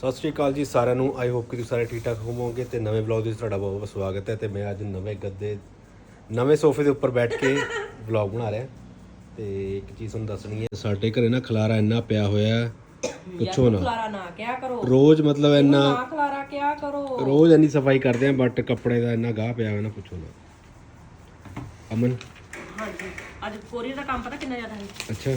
ਸਤਿ ਸ਼੍ਰੀ ਅਕਾਲ ਜੀ ਸਾਰਿਆਂ ਨੂੰ। ਆਈ ਹੋਪ ਕਿ ਤੁਸੀਂ ਸਾਰੇ ਠੀਕ ਠਾਕ ਹੋਵੋਗੇ ਤੇ ਨਵੇਂ ਵਲੌਗ ਵਿੱਚ ਤੁਹਾਡਾ ਬਹੁਤ ਬਹੁਤ ਸਵਾਗਤ ਹੈ ਤੇ ਮੈਂ ਅੱਜ ਨਵੇਂ ਗੱਦੇ ਨਵੇਂ ਸੋਫੇ ਦੇ ਉੱਪਰ ਬੈਠ ਕੇ ਵਲੌਗ ਬਣਾ ਰਿਹਾ। ਤੇ ਇੱਕ ਚੀਜ਼ ਤੁਹਾਨੂੰ ਦੱਸਣੀ ਹੈ ਸਾਡੇ ਘਰੇ ਨਾ ਖਲਾਰਾ ਇੰਨਾ ਪਿਆ ਹੋਇਆ ਹੈ, ਪੁੱਛੋ ਨਾ। ਖਲਾਰਾ ਨਾ ਕਿਆ ਕਰੋ। ਰੋਜ਼ ਮਤਲਬ ਇੰਨਾ ਨਾ ਖਲਾਰਾ ਕਿਆ ਕਰੋ। ਰੋਜ਼ ਇੰਨੀ ਸਫ਼ਾਈ ਕਰਦੇ ਆ ਬਟ ਕੱਪੜੇ ਦਾ ਇੰਨਾ ਗਾਹ ਪਿਆ ਹੋਇਆ ਨਾ ਪੁੱਛੋ ਨਾ। ਅਮਨ? ਹਾਂਜੀ। ਅੱਜ ਕੋਰੀਅਰ ਦਾ ਕੰਮ ਪਤਾ ਕਿੰਨਾ ਜ਼ਿਆਦਾ ਹੈ ਅੱਛਾ।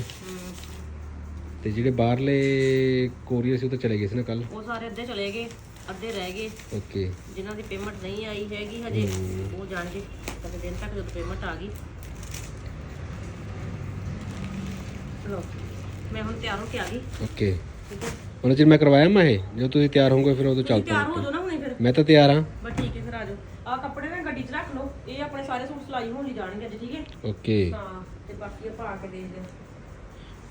ਤੇ ਜਿਹੜੇ ਬਾਹਰਲੇ ਕੋਰੀਅਰ ਸੀ ਉਹ ਤਾਂ ਚਲੇ ਗਏ ਸੀ ਨਾ ਕੱਲ ਉਹ ਸਾਰੇ ਅੱਧੇ ਚਲੇ ਗਏ ਅੱਧੇ ਰਹਿ ਗਏ। ਓਕੇ। ਜਿਨ੍ਹਾਂ ਦੀ ਪੇਮੈਂਟ ਨਹੀਂ ਆਈ ਹੈਗੀ ਹਜੇ ਉਹ ਜਾਣਗੇ। ਕਦੇ ਦਿਨ ਤੱਕ ਜਦੋਂ ਪੇਮੈਂਟ ਆ ਗਈ। ਲੋ ਮੈਂ ਹੁਣ ਤਿਆਰ ਹੋ ਕੇ ਆ ਗਈ। ਓਕੇ। ਠੀਕ ਹੈ। ਹੁਣ ਜੇ ਮੈਂ ਕਰਵਾਇਆ ਮੈਂ ਇਹ? ਜਦੋਂ ਤੁਸੀਂ ਤਿਆਰ ਹੋਵੋਗੇ ਫਿਰ ਉਦੋਂ ਚੱਲ ਤਿਆਰ ਹੋ ਜਾਓ ਨਾ ਹੁਣੇ ਫਿਰ। ਮੈਂ ਤਾਂ ਤਿਆਰ ਹਾਂ। ਬਸ ਠੀਕ ਹੈ ਫਿਰ ਆ ਜਾਓ। ਆ ਕੱਪੜੇ ਨਾ ਗੱਡੀ 'ਚ ਰੱਖ ਲਓ। ਇਹ ਆਪਣੇ ਸਾਰੇ ਸੂਟ ਸਿਲਾਈ ਹੋਣ ਲਈ ਜਾਣਗੇ ਅੱਜ ਠੀਕ ਹੈ? ਓਕੇ। ਹਾਂ ਤੇ ਬਾਕੀ ਆਪਾਂ ਆ ਕੇ ਦੇਖਦੇ ਹਾਂ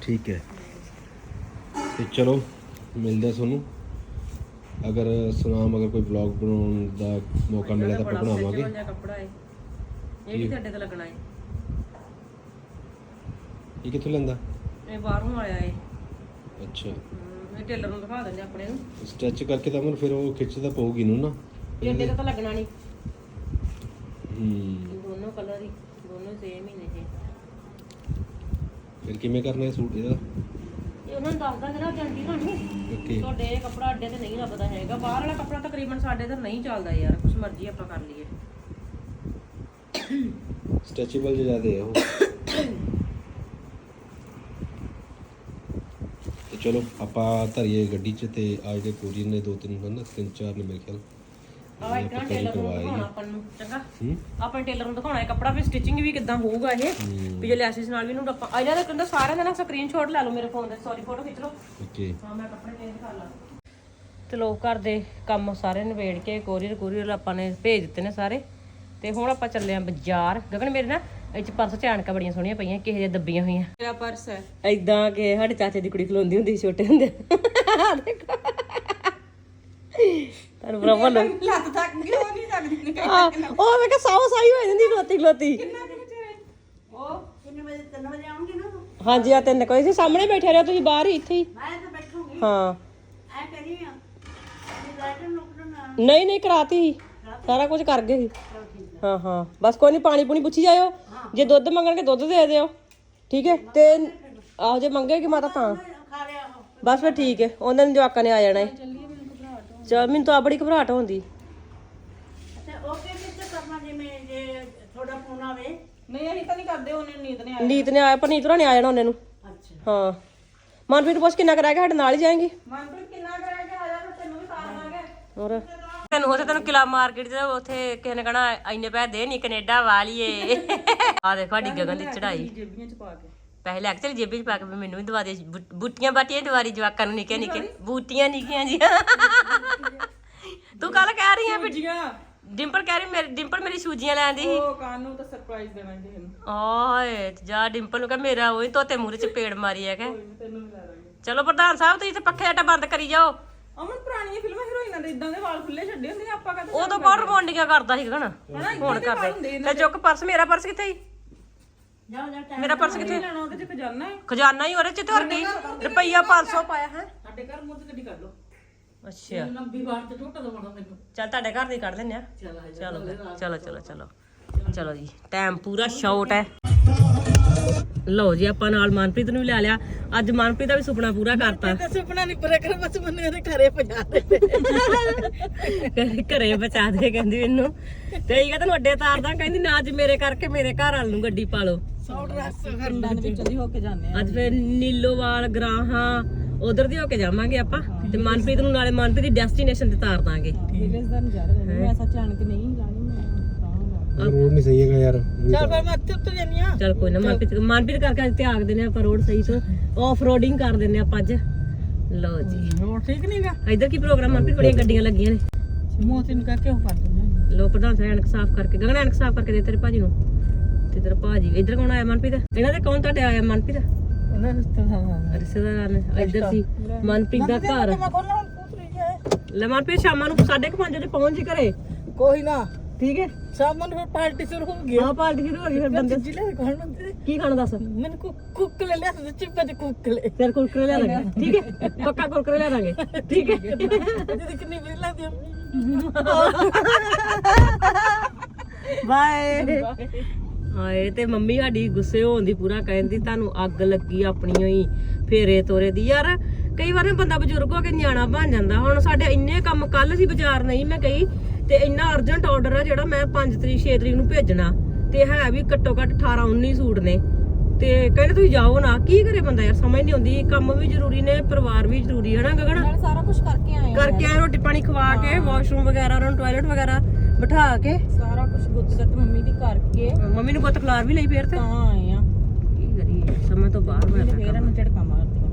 ਠੀਕ ਹੈ। ਤੇ ਚਲੋ ਮਿਲਦੇ ਆ ਤੁਹਾਨੂੰ। ਅਗਰ ਸੁਨਾਮ ਅਗਰ ਕੋਈ ਵਲੌਗ ਬਣਾਉਣ ਦਾ ਮੌਕਾ ਮਿਲਿਆ ਤਾਂ ਆਪਾਂ ਬਣਾਵਾਂਗੇ। ਜਿਹਾ ਕੱਪੜਾ ਹੈ ਇਹ ਵੀ ਤੁਹਾਡੇ ਤੇ ਲੱਗਣਾ ਹੈ ਇਹ ਕਿੱਥੋਂ ਲੈਂਦਾ? ਇਹ ਬਾਹਰੋਂ ਆਇਆ ਹੈ ਅੱਛਾ। ਹਮ, ਇਹ ਟੇਲਰ ਨੂੰ ਦਿਖਾ ਦਿੰਦੇ ਆਪਣੇ ਨੂੰ। ਸਟਿਚ ਕਰਕੇ ਤਾਂ ਮਨ ਫਿਰ ਉਹ ਖਿੱਚਦਾ ਪਊਗੀ ਨੂੰ ਨਾ। ਇਹ ਅੱਡੇ ਤੇ ਤਾਂ ਲੱਗਣਾ ਨਹੀਂ ਹੂੰ ਦੋਨੋਂ ਕਲਰ ਹੀ ਦੋਨੋਂ ਸੇਮ ਹੀ ਨੇ ਇਹ। ਫਿਰ ਕਿਵੇਂ ਕਰਨਾ ਹੈ ਸੂਟ ਇਹਦਾ? ਇਹ ਉਹਨਾਂ ਨੂੰ ਦੱਸਦਾ ਜਿਹੜਾ ਜੰਟੀ ਤੁਹਾਨੂੰ ਓਕੇ। ਤੁਹਾਡੇ ਇਹ ਕੱਪੜਾ ਅੱਡੇ ਤੇ ਨਹੀਂ ਲੱਭਦਾ ਹੈਗਾ। ਬਾਹਰ ਵਾਲਾ ਕੱਪੜਾ ਤਕਰੀਬਨ ਸਾਡੇ ਇਧਰ ਨਹੀਂ ਚੱਲਦਾ ਯਾਰ ਕੁਛ ਮਰਜ਼ੀ ਆਪਾਂ ਕਰ ਲਈਏ। ਸਟ੍ਰੈਚੇਬਲ ਜ਼ਿਆਦਾ ਹੈ ਉਹ। ਤੇ ਚਲੋ ਆਪਾਂ ਧਰੀਏ ਗੱਡੀ 'ਚ ਤੇ ਆ ਜਿਹੜੇ ਕੋਰੀਅਰ ਨੇ ਦੋ ਤਿੰਨ ਹਨ ਤਿੰਨ ਚਾਰ ਨੇ ਮੇਰੇ ਖਿਆਲ। ਟੇਲਰ ਨੂੰ ਦਿਖਾਉਣਾ ਆਪਾਂ ਨੂੰ ਚੰਗਾ? ਹੂੰ। ਆਪਾਂ ਟੇਲਰ ਨੂੰ ਦਿਖਾਉਣਾ ਹੈ ਕੱਪੜਾ ਵੀ ਸਟਿਚਿੰਗ ਵੀ ਕਿਦਾਂ ਹੋਊਗਾ ਇਹ ਵੀ ਜੇ ਲੈਸਿਸ ਨਾਲ ਵੀ ਇਹਨੂੰ ਆਪਾਂ ਆ ਇਹਦਾ ਕਹਿੰਦਾ ਸਾਰਿਆਂ ਦਾ ਨਾ ਸਕਰੀਨਸ਼ਾਟ ਲੈ ਲਓ ਮੇਰੇ ਫੋਨ ਦੇ ਸੌਰੀ ਫੋਟੋ ਖਿੱਚ ਲਓ। ਓਕੇ ਹਾਂ ਮੈਂ ਕੱਪੜੇ ਚੇਂਜ ਕਰ ਲਾਂ। ਚਲੋ ਘਰ ਦੇ ਕੰਮ ਸਾਰੇ ਨਿਬੇੜ ਕੇ ਕੋਰੀਅਰ ਕੋਰੀਅਰ ਆਪਾਂ ਨੇ ਭੇਜ ਦਿੱਤੇ ਨੇ ਸਾਰੇ। ਤੇ ਹੁਣ ਆਪਾਂ ਚੱਲੇ ਆਂ ਬਾਜ਼ਾਰ। ਗਗਨ ਮੇਰੇ ਨਾ ਇਹ ਚ ਪਰਸ ਚ ਐਨਕਾਂ ਬੜੀਆਂ ਸੋਹਣੀਆਂ ਪਈਆਂ ਕਿਸੇ ਦੱਬੀਆਂ ਹੋਈਆਂ। ਮੇਰਾ ਪਰਸ ਹੈ? ਐਦਾਂ ਕਿ ਸਾਡੇ ਚਾਚੇ ਦੀ ਕੁੜੀ ਖਲੋਂਦੀ ਹੁੰਦੀ ਸੀ ਛੋਟੇ ਹੁੰਦੇ। ਦੇਖੋ। ਤਰ ਬਰਾਬਰ ਲੋ ਲੱਤ ਤੱਕ ਕਿਉਂ ਨਹੀਂ ਸਕਦੀ ਆ ਉਹ ਮੈਂ ਕਿਹਾ ਸਾਉ ਸਾਈ ਹੋ ਜਾਂਦੀ ਖਲੋਤੀ ਖਲੋਤੀ। ਉਹ ਕਿੰਨੇ ਵਜੇ 3 ਵਜੇ ਆਉਂਗੀ ਨਾ ਹਾਂਜੀ ਆ ਤਿੰਨ ਕੋਈ ਸੀ ਸਾਹਮਣੇ ਬੈਠੇ ਰਹੋ ਤੁਸੀਂ ਬਾਹਰ ਹੀ ਇੱਥੇ ਹੀ। ਮੈਂ ਤਾਂ ਬੈਠੂਗੀ। ਹਾਂ। ਐ ਕਰੀ ਆ ਇਹ ਲਾਈਟ ਨੂੰ ਰੁਕਣਾ ਨਹੀਂ ਨਹੀਂ ਕਰਾਤੀ ਸੀ। ਸਾਰਾ ਕੁਝ ਕਰ ਗਏ ਸੀ। ਹਾਂ ਹਾਂ। ਬਸ ਕੋਈ ਨਹੀਂ ਪਾਣੀ ਪੂਣੀ ਪੁੱਛੀ ਜਾਇਓ। ਜੇ ਦੁੱਧ ਮੰਗਣਗੇ ਦੁੱਧ ਦੇ ਦਿਓ। ਠੀਕ ਹੈ? ਤੇ ਆਹੋ ਜੇ ਮੰਗੇਗੀ ਮਾਤਾ ਤਾਂ। ਖਾ ਲਿਆ ਉਹ। ਬਸ ਫਿਰ ਠੀਕ ਹੈ। ਉਹਨਾਂ ਨੇ ਜਵਾਕਾਂ ਨੇ ਆ ਜਾਣਾ ਹੈ ਚਲ ਮੈਨੂੰ ਤਾਂ ਬੜੀ ਘਬਰਾਹਟ ਹੁੰਦੀ। ਅੱਛਾ ਓਕੇ ਕਿੱਥੇ ਕਰਨਾ ਜਿਵੇਂ ਜੇ ਥੋੜਾ ਫੋਨ ਆਵੇ? ਨਹੀਂ ਅਸੀਂ ਤਾਂ ਨਹੀਂ ਕਰਦੇ ਉਹਨੇ ਨੀਂਦ ਨੇ ਨੀਤ ਨੇ ਆਇਆ ਪਰਨੀਤ ਹੋਰਾਂ ਨੇ ਆ ਜਾਣਾ ਉਹਨੇ ਨੂੰ। ਅੱਛਾ। ਹਾਂ। ਮਨਪ੍ਰੀਤ ਪੁੱਛ ਕਿੰਨਾ ਕਰਾਇਆ ਸਾਡੇ ਨਾਲ ਹੀ ਜਾਏਗੀ? ਮਨਪ੍ਰੀਤ ਕਿੰਨਾ ਕਰਾਇਆ ਕਿ ਹਜ਼ਾਰ ਤੈਨੂੰ ਵੀ ਸਾਰ ਦਾਂਗੇ ਹੋਰ? ਤੈਨੂੰ ਉਥੇ ਤੈਨੂੰ ਕਿਲਾ ਮਾਰਕੀਟ ਚ ਉਥੇ ਕਿਸੇ ਨੇ ਕਹਣਾ ਇੰਨੇ ਪੈਸੇ ਦੇ ਨਹੀਂ ਕੈਨੇਡਾ ਵਾਲੀਏ। ਆ ਦੇਖੋ ਸਾਡੀ ਗਗਨ ਦੀ ਚੜਾਈ ਜੇਬੀਆਂ ਚ ਪਾ ਕੇ। ਪੈਸੇ ਲੈ ਕੇ ਚਲ ਜੇਬੀ ਚ ਪਾ ਕੇ ਵੀ ਮੈਨੂੰ ਵੀ ਦਵਾ ਦੇ। ਬੂ- ਬੂਟੀਆਂ ਬਾਟੀਆਂ ਦਵਾਰੀ ਜਵਾਕਾਂ ਨੂੰ ਨਿੱਕੇ ਨਿੱਕੇ। ਬੂਟੀਆਂ ਨਿੱਕੀਆਂ ਜੀ ਤੂੰ ਕੱਲ ਕਹਿ ਰਹੀ ਆ ਵੀ ਜੀਆਂ ਡਿੰਪਲ ਕਹਿ ਰਹੀ ਮੇਰੀ ਡਿੰਪਲ ਮੇਰੀ ਸੂਜੀਆਂ ਲੈਂਦੀ ਸੀ। ਉਹ ਕਾਨ ਨੂੰ ਤਾਂ ਸਰਪ੍ਰਾਈਜ਼ ਦੇਣਾ ਕਿਸੇ ਨੂੰ। ਓਏ ਤੇ ਜਾ ਡਿੰਪਲ ਨੂੰ ਕਹ ਮੇਰਾ ਉਹੀ ਤੋਤੇ ਮੂਰੇ ਚ ਪੇੜ ਮਾਰੀ ਹੈ ਕਿ ਤੈਨੂੰ ਵੀ ਲੈ ਦਾਂਗੇ ਚਲੋ ਪ੍ਰਧਾਨ ਸਾਹਿਬ ਤੁਸੀਂ ਤੇ ਪੱਖੇ ਆਟਾ ਬੰਦ ਕਰੀ ਜਾਓ। ਅਮਨ ਪੁਰਾਣੀਆਂ ਫਿਲਮਾਂ ਹੀਰੋਇਨਾਂ ਦੇ ਇਦਾਂ ਦੇ ਵਾਲ ਖੁੱਲੇ ਛੱਡੇ ਹੁੰਦੇ ਨੇ ਆਪਾਂ ਕਦੇ ਉਦੋਂ ਕੌਣ ਰਮੋਂਡੀਆਂ ਕਰਦਾ? ਸੀ ਗਣ ਹੁਣ ਕਰਦੇ। ਤੇ ਚੁੱਕ ਪਰਸ ਮੇਰਾ ਪਰਸ ਕਿੱਥੇ ਸੀ? ਜਾ ਮੇਰਾ ਪਰਸ ਕਿੱਥੇ? ਲੈਣਾ ਉਹਦੇ ਚ ਖਜ਼ਾਨਾ ਹੈ। ਖਜ਼ਾਨਾ ਹੀ ਉਹਦੇ ਚ ਤੇ ਹੋਰ ਕੀ ਰੁਪਈਆ 500 ਪਾਇਆ ਹੈ? ਸਾਡੇ ਘਰ ਮੁੱਦ ਗੱਡੀ ਕਰ ਲਓ। ਅੱਛਾ। ਲੰਬੀ ਵਾਰ ਤੇ ਟੁੱਟ ਦਵਾਣਾ ਮੈਨੂੰ। ਚੱਲ ਤੁਹਾਡੇ ਘਰ ਦੀ ਕੱਢ ਲੈਨੇ ਆ। ਚਲੋ ਚਲੋ ਚਲੋ ਚਲੋ ਚਲੋ ਜੀ ਟਾਈਮ ਪੂਰਾ ਸ਼ਾਰਟ ਹੈ। ਲਓ ਜੀ ਆਪਾਂ ਨਾਲ ਮਨਪ੍ਰੀਤ ਨੂੰ ਵੀ ਲੈ ਲਿਆ। ਅੱਜ ਮਨਪ੍ਰੀਤ ਦਾ ਵੀ ਸੁਪਨਾ ਪੂਰਾ ਕਰਤਾ। ਤੇ ਸੁਪਨਾ ਨਹੀਂ ਪੂਰਾ ਕਰ ਬਸ ਮੈਨੂੰ ਇਹਦੇ ਘਰੇ ਪਜਾ ਦੇ। ਘਰੇ- ਬਚਾ ਦੇ ਕਹਿੰਦੀ ਮੈਨੂੰ। ਤੇ ਇਹ ਤੈਨੂੰ ਅੱਡੇ ਤਾਰਦਾ ਕਹਿੰਦੀ ਨਾ ਅੱਜ ਮੇਰੇ ਕਰਕੇ ਮੇਰੇ ਘਰ ਵਾਲ ਨੂੰ ਗੱਡੀ ਪਾ ਲਓ। ਪਿੰਡਾਂ ਦੇ ਵਿੱਚੋਂ ਦੀ ਹੋ ਕੇ ਜਾਂਦੇ ਅੱਜ ਫਿਰ ਨੀਲੋਵਾਲ ਗਰਾਹਾਂ ਉਧਰ ਦੀ ਹੋ ਕੇ ਜਾਵਾਂਗੇ ਆਪਾਂ ਤੇ ਮਨਪ੍ਰੀਤ ਨੂੰ ਨਾਲੇ ਮਨਪ੍ਰੀਤ ਦੀ ਡੈਸਟੀਨੇਸ਼ਨ ਤੇ ਤਾਰ ਦਾਂਗੇ। ਵਿਲੇਜ ਦਾ ਨਜ਼ਾਰਾ ਲੈਣਾ ਮੈਂ ਸੱਚ ਆਣ ਕੇ ਨਹੀਂ ਜਾਣੀ ਮੈਂ। ਕਹਾਂਗਾ ਰੋਡ ਨਹੀਂ ਸਹੀ ਹੈਗਾ ਯਾਰ ਚੱਲ ਫਿਰ ਮੈਂ ਇੱਥੇ ਉੱਤਰ ਜਾਨੀ ਆ ਚਲ ਕੋਈ ਨਾ ਮਨਪ੍ਰੀਤ ਮਨਪ੍ਰੀਤ ਕਰਕੇ ਅੱਜ ਤਿਆਗ ਦਿੰਦੇ ਆਪਾਂ ਰੋਡ ਸਹੀ ਤੋਂ। ਆਫ ਰੋਡਿੰਗ ਕਰ ਦਿੰਦੇ ਆਪਾਂ ਅੱਜ। ਲਓ ਜੀ। ਹੋਰ ਠੀਕ ਨਹੀਂਗਾ ਇੱਧਰ ਕੀ ਪ੍ਰੋਗਰਾਮ ਮਨਪ੍ਰੀਤ ਬੜੀਆਂ ਗੱਡੀਆਂ ਲੱਗੀਆਂ ਨੇ। ਮੋਤੀ ਨੂੰ ਕਹਿ ਕੇ ਉਹ ਕਰ ਦਿੰਦੇ ਲੋ ਪ੍ਰਧਾਨ ਸਾਹਿਬ ਐਨਕ ਸਾਫ਼ ਕਰਕੇ ਗਗਨ ਐਨਕ ਸਾਫ਼ ਕਰਕੇ ਦੇ ਤੇਰੇ ਭਾਜੀ ਨੂੰ। ਤੇ ਤੇਰਾ ਭਾਜੀ। ਇੱਧਰ ਕੌਣ ਆਇਆ ਮਨਪ੍ਰੀਤ? ਇਹਨਾਂ ਦੇ ਕੌਣ ਤੁਹਾਡੇ ਆਇਆ ਮਨਪ੍ਰੀਤ? ਉਹਨਾਂ ਰਿਸ਼ਤੇਦਾਰ ਰਿਸ਼ਤੇਦਾਰ ਨੇ ਇੱਧਰ ਸੀ ਮਨਪ੍ਰੀਤ ਦਾ ਘਰ। ਲੈ ਮਨਪ੍ਰੀਤ ਸ਼ਾਮਾਂ ਨੂੰ 5:30 ਵਜੇ ਪਹੁੰਚ ਜੀ ਘਰੇ। ਕੋਈ ਨਾ। ਠੀਕ ਹੈ? ਸਾਮਨ ਫਿਰ ਪਾਰਟੀ ਸ਼ੁਰੂ ਹੋ ਗਈ ਹਾਂ। ਪਾਰਟੀ ਸ਼ੁਰੂ ਹੋ ਗਈ ਫਿਰ ਬੰਦੇ ਜ਼ਿਲ੍ਹੇ ਕੋਣ ਬੰਦੇ ਕੀ ਖਾਣਾ ਦੱਸ? ਮੈਨੂੰ ਕੁ- ਕੁੱਕਲੇ ਲਿਆ ਦੇ ਚਿੱਪਾ ਦੇ ਕੁੱਕਲੇ। ਫਿਰ ਕੁਰਕਰੇ ਲਿਆ ਦਾਂਗੇ। ਠੀਕ ਹੈ? ਪੱਕਾ ਕੁਰਕਰੇ ਲਿਆ ਦਾਂਗੇ। ਠੀਕ ਹੈ? ਜਿਹਦੀ ਕਿੰਨੀ ਵੀ ਲੱਗਦੀ ਬਾਏ। ਹਾਏ ਤੇ ਮੰਮੀ ਸਾਡੀ ਗੁੱਸੇ ਹੋਣ ਦੀ ਪੂਰਾ ਕਹਿੰਦੀ ਤੁਹਾਨੂੰ ਅੱਗ ਲੱਗੀ ਆਪਣੀ ਹੀ ਫੇਰੇ ਤੋਰੇ ਦੀ। ਯਾਰ ਕਈ ਵਾਰ ਬੰਦਾ ਬਜ਼ੁਰਗ ਹੋ ਕੇ ਨਿਆਣਾ ਬਣ ਜਾਂਦਾ। ਹੁਣ ਸਾਡੇ ਇੰਨੇ ਕੰਮ ਕੱਲ ਸੀ ਬਾਜ਼ਾਰ ਨਹੀਂ ਮੈਂ ਗਈ ਤੇ ਇੰਨਾ ਅਰਜੈਂਟ ਆਰਡਰ ਆ ਜਿਹੜਾ ਮੈਂ 5 ਤਰੀਕ 6 ਤਰੀਕ ਨੂੰ ਭੇਜਣਾ। ਤੇ ਹੈ ਵੀ ਘੱਟੋ ਘੱਟ 18 19 ਸੂਟ ਨੇ। ਤੇ ਕਹਿੰਦੇ ਤੁਸੀਂ ਜਾਓ ਨਾ ਕੀ ਕਰੇ ਬੰਦਾ ਯਾਰ? ਸਮਝ ਨਹੀਂ ਆਉਂਦੀ ਕੰਮ ਵੀ ਜ਼ਰੂਰੀ ਨੇ ਪਰਿਵਾਰ ਵੀ ਜ਼ਰੂਰੀ ਹੈ ਨਾ ਗਗਨ? ਸਾਰਾ ਕੁਝ ਕਰਕੇ ਆਏ ਕਰਕੇ ਆਏ ਰੋਟੀ ਪਾਣੀ ਖਵਾ ਕੇ ਵਾਸ਼ਰੂਮ ਵਗੈਰਾ ਉਹਨਾਂ ਨੂੰ ਟਾਇਲਟ ਵਗੈਰਾ। ਬਿਠਾ ਕੇ। ਸਾਰਾ ਕੁਝ ਗੁੱਤ ਗੱਤ ਮੰਮੀ ਦੀ ਕਰਕੇ ਮੰਮੀ ਨੂੰ ਗੁੱਤ ਖਲਾਰ ਵੀ ਲਈ ਫੇਰ ਤੇ। ਤਾਂ ਆਏ ਆ। ਕੀ ਕਰੀਏ ਸਮਝ ਤੋਂ ਬਾਹਰ ਹੋਇਆ ਤੇ ਫੇਰ ਇਹਨੂੰ ਝਟਕਾ ਮਾਰਦੀਆਂ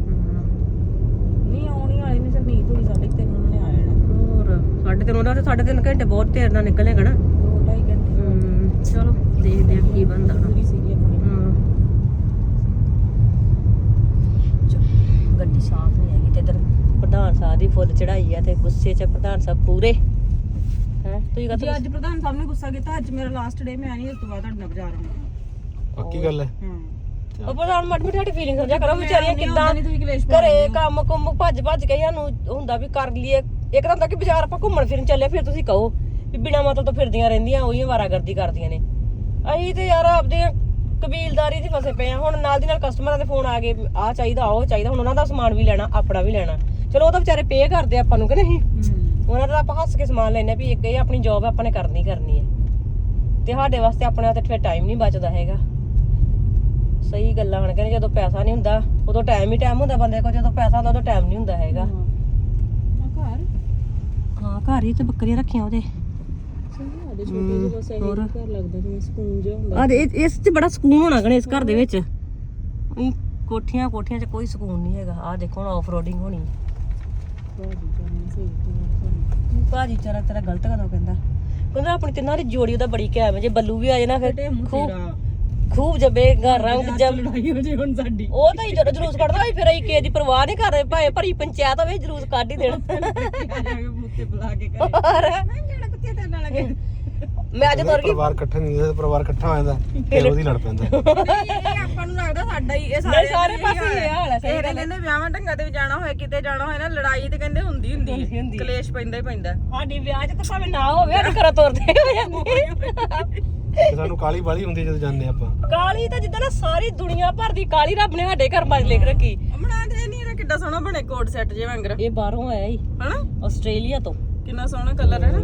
ਨਹੀਂ ਆਉਣੀ ਵਾਲੀ ਨਹੀਂ ਸਰਨੀਤ ਹੋਈ ਸਾਡੇ ਤਿੰਨ ਉਹਨਾਂ ਨੇ ਆ ਜਾਣਾ। ਹੋਰ ਸਾਢੇ ਤਿੰਨ ਉਹਦਾ ਤੇ ਸਾਢੇ ਤਿੰਨ ਘੰਟੇ ਬਹੁਤ ਤੇਰ ਨਾਲ ਨਿਕਲੇਗਾ ਨਾ। ਦੋ ਢਾਈ ਘੰਟੇ। ਹਮ, ਚਲੋ ਦੇਖਦੇ ਆ ਕੀ ਬਣਦਾ। ਹੁਣ ਪੂਰੀ ਸੀਗੀ ਆਪਣੀ। ਹਾਂ। ਗੱਡੀ ਸਾਫ਼ ਨਹੀਂ ਹੈਗੀ ਤੇ ਇਧਰ ਪ੍ਰਧਾਨ ਸਾਹਿਬ ਦੀ ਫੁੱਲ ਚੜਾਈ ਆ ਤੇ ਗੁੱਸੇ 'ਚ ਪ੍ਰਧਾਨ ਸਾਹਿਬ ਪੂਰੇ। ਤੁਸੀਂ ਜੀ ਅੱਜ ਪ੍ਰਧਾਨ ਸਾਹਿਬ ਨੇ ਗੁੱਸਾ ਕੀਤਾ ਅੱਜ ਮੇਰਾ ਲਾਸਟ ਡੇ ਮੈਂ ਨਹੀਂ ਇਸ ਤੋਂ ਬਾਅਦ ਤੁਹਾਡੇ ਨਾਲ ਬਾਜ਼ਾਰ ਆਉਣਾ ਪੱਕੀ ਗੱਲ ਹੈ? ਹਾਂ। ਉਹ ਪ੍ਰਧਾਨ ਮੱਟ ਮਿੱਠੀ ਸਾਡੀ ਫੀਲਿੰਗ ਸਮਝਿਆ ਕਰੋ ਵਿਚਾਰੀਆਂ ਕਿੱਦਾਂ ਨਹੀਂ ਤੁਸੀਂ ਕਲੇਸ਼ ਘਰੇ ਕੰਮ ਕੁੰਮ ਭੱਜ ਭੱਜ ਕੇ ਸਾਨੂੰ ਹੁੰਦਾ ਵੀ ਕਰ ਲਈਏ। ਇੱਕ ਤਾਂ ਹੁੰਦਾ ਕਿ ਬਾਜ਼ਾਰ ਆਪਾਂ ਘੁੰਮਣ ਫਿਰਨ ਚੱਲੇ ਫਿਰ ਤੁਸੀਂ ਕਹੋ ਵੀ ਬਿਨਾ ਮਤਲਬ ਤੋਂ ਫਿਰਦੀਆਂ ਰਹਿੰਦੀਆਂ ਉਹੀ ਵਾਰਾਗਰਦੀ ਕਰਦੀਆਂ ਨੇ। ਅਸੀਂ ਤੇ ਯਾਰ ਆਪਦੇ ਕਬੀਲਦਾਰੀ 'ਚ ਫਸੇ ਪਏ ਆ। ਹੁਣ ਨਾਲ ਦੀ ਨਾਲ ਕਸਟਮਰਾਂ ਦੇ ਫੋਨ ਆ ਗਏ ਆ ਚਾਹੀਦਾ ਉਹ ਚਾਹੀਦਾ ਹੁਣ ਉਹਨਾਂ ਦਾ ਸਮਾਨ ਵੀ ਲੈਣਾ ਆਪਣਾ ਵੀ ਲੈਣਾ। ਚਲੋ ਉਹ ਤਾਂ ਵਿਚਾਰੇ ਪੇ ਕਰਦੇ ਆਪਾਂ ਨੂੰ ਕਿ ਨਹੀਂ? ਉਹਨਾਂ ਦਾ ਆਪਾਂ ਹੱਸ ਕੇ ਸਮਾਨ ਲੈਨੇ ਵੀ ਇੱਕ ਇਹ ਆਪਣੀ ਜੌਬ ਆਪਾਂ ਨੇ ਕਰਨੀ ਕਰਨੀ ਹੈ। ਤੇ ਸਾਡੇ ਵਾਸਤੇ ਆਪਣੇ ਵਾਸਤੇ ਫਿਰ ਟਾਈਮ ਨਹੀਂ ਬਚਦਾ ਹੈਗਾ। ਸਹੀ ਗੱਲਾਂ ਹਨ ਕਹਿੰਦੇ ਜਦੋਂ ਪੈਸਾ ਨਹੀਂ ਹੁੰਦਾ ਉਦੋਂ ਟਾਈਮ ਹੀ ਟਾਈਮ ਹੁੰਦਾ ਬੰਦੇ ਕੋਲ ਜਦੋਂ ਪੈਸਾ ਹੁੰਦਾ ਉਦੋਂ ਟਾਈਮ ਨਹੀਂ ਹੁੰਦਾ ਹੈਗਾ। ਘਰ? ਹਾਂ ਘਰ ਹੀ ਤੇ ਬੱਕਰੀਆਂ ਰੱਖੀਆਂ ਉਹਦੇ। ਸਾਡੇ ਛੋਟੇ ਜਿਹੇ ਬਸ ਇਹ ਘਰ ਲੱਗਦਾ ਜਿਵੇਂ ਸਕੂਨ ਜਿਹਾ ਹੁੰਦਾ। ਆ ਇਸ 'ਚ ਬੜਾ ਸਕੂਨ ਹੋਣਾ ਗਣੇ ਇਸ ਘਰ ਦੇ ਵਿੱਚ। ਕੋਠੀਆਂ ਕੋਠੀਆਂ 'ਚ ਕੋਈ ਸਕੂਨ ਨਹੀਂ ਹੈਗਾ। ਆ ਦੇਖੋ ਹੁਣ ਆਫ ਰੋਡਿੰਗ ਹੋਣੀ ਭਾਜੀ ਜਾਨ ਸਹੀ ਤੇ ਭਾਜੀ ਚਾਰਾ ਤੇਰਾ ਗਲਤ ਕਦੋਂ ਕਹਿੰਦਾ? ਕਹਿੰਦਾ ਆਪਣੀ ਤਿੰਨਾਂ ਦੀ ਜੋੜੀ ਉਹਦਾ ਬੜੀ ਕਾਇਮ ਹੈ ਜੇ ਬੱਲੂ ਵੀ ਆ ਜਾਏ ਨਾ ਫਿਰ ਖੂਬ ਖੂਬ ਜਬੇਗਾ ਰੰਗ ਜਬ ਲੜਾਈ ਹੋ ਜੇ ਹੁਣ ਸਾਡੀ। ਉਹ ਤਾਂ ਹੀ ਜਦੋਂ ਜਲੂਸ ਕੱਢਦਾ ਹੋਈ ਫਿਰ ਅਸੀਂ ਕਿਸੇ ਦੀ ਪਰਵਾਹ ਨਹੀਂ ਕਰਦੇ ਭਾਵੇਂ ਭਰੀ ਪੰਚਾਇਤ ਹੋਵੇ ਜਲੂਸ ਕੱਢ ਹੀ ਦੇਣ। ਬੂਤੇ ਬੁਲਾ ਕੇ ਕਰੇ ਹੋਰ? ਜਿਹੜਾ ਕੁੱਤੇ ਤੇ ਨਾਲ ਲੱਗੇ। ਮੈਂ ਅੱਜ ਤੁਰ ਗਈ। ਪਰਿਵਾਰ ਇਕੱਠਾ ਨਹੀਂ ਹੁੰਦਾ ਪਰਿਵਾਰ ਇਕੱਠਾ ਹੋ ਜਾਂਦਾ ਫਿਰ ਉਹਦੀ ਲੜ ਪੈਂਦਾ। ਇਹ ਆਪਾਂ ਨੂੰ ਲੱਗਦਾ ਸਾਡਾ ਹੀ ਇਹ ਨਹੀਂ ਸਾਰੇ ਪਾਸੇ ਇਹ ਹਾਲ ਹੈ ਸਹੀ ਇਹ ਕਹਿੰਦੇ ਵਿਆਹਾਂ ਢੰਗਾਂ ਤੇ ਵੀ ਜਾਣਾ ਹੋਏ ਕਿਤੇ ਜਾਣਾ ਹੋਏ ਨਾ ਲੜਾਈ ਤੇ ਕਹਿੰਦੇ ਹੁੰਦੀ ਹੁੰਦੀ ਹੁੰਦੀ ਹੈ। ਹੁੰਦੀ ਹੈ। ਕਲੇਸ਼ ਪੈਂਦਾ ਹੀ ਪੈਂਦਾ। ਸਾਡੀ ਵਿਆਹ 'ਚ ਤਾਂ ਭਾਵੇਂ ਨਾ ਹੋਵੇ ਅਸੀਂ ਘਰੋਂ ਤੁਰਦੇ ਹੋ ਜਾਂਦੇ ਤੇ ਸਾਨੂੰ ਕਾਲੀ ਬਾਲੀ ਹੁੰਦੀ ਜਦੋਂ ਜਾਂਦੇ ਆਪਾਂ। ਕਾਲੀ ਤਾਂ ਜਿੱਦਾਂ ਨਾ ਸਾਰੀ ਦੁਨੀਆ ਭਰ ਦੀ ਕਾਲੀ ਰੱਬ ਨੇ ਸਾਡੇ ਘਰ ਮਾਜ ਲਿਖ ਰੱਖੀ। ਅਮਣਾ ਤੇ ਨਹੀਂ ਇਹਦਾ ਕਿੱਡਾ ਸੋਹਣਾ ਬਣੇ ਕੋਟ ਸੈੱਟ ਜੇ ਵਾਂਗਰ ਇਹ ਬਾਹਰੋਂ ਆਇਆ ਹੀ ਹਨਾ? ਆਸਟ੍ਰੇਲੀਆ ਤੋਂ। ਕਿੰਨਾ ਸੋਹਣਾ ਕਲਰ ਹੈ ਨਾ।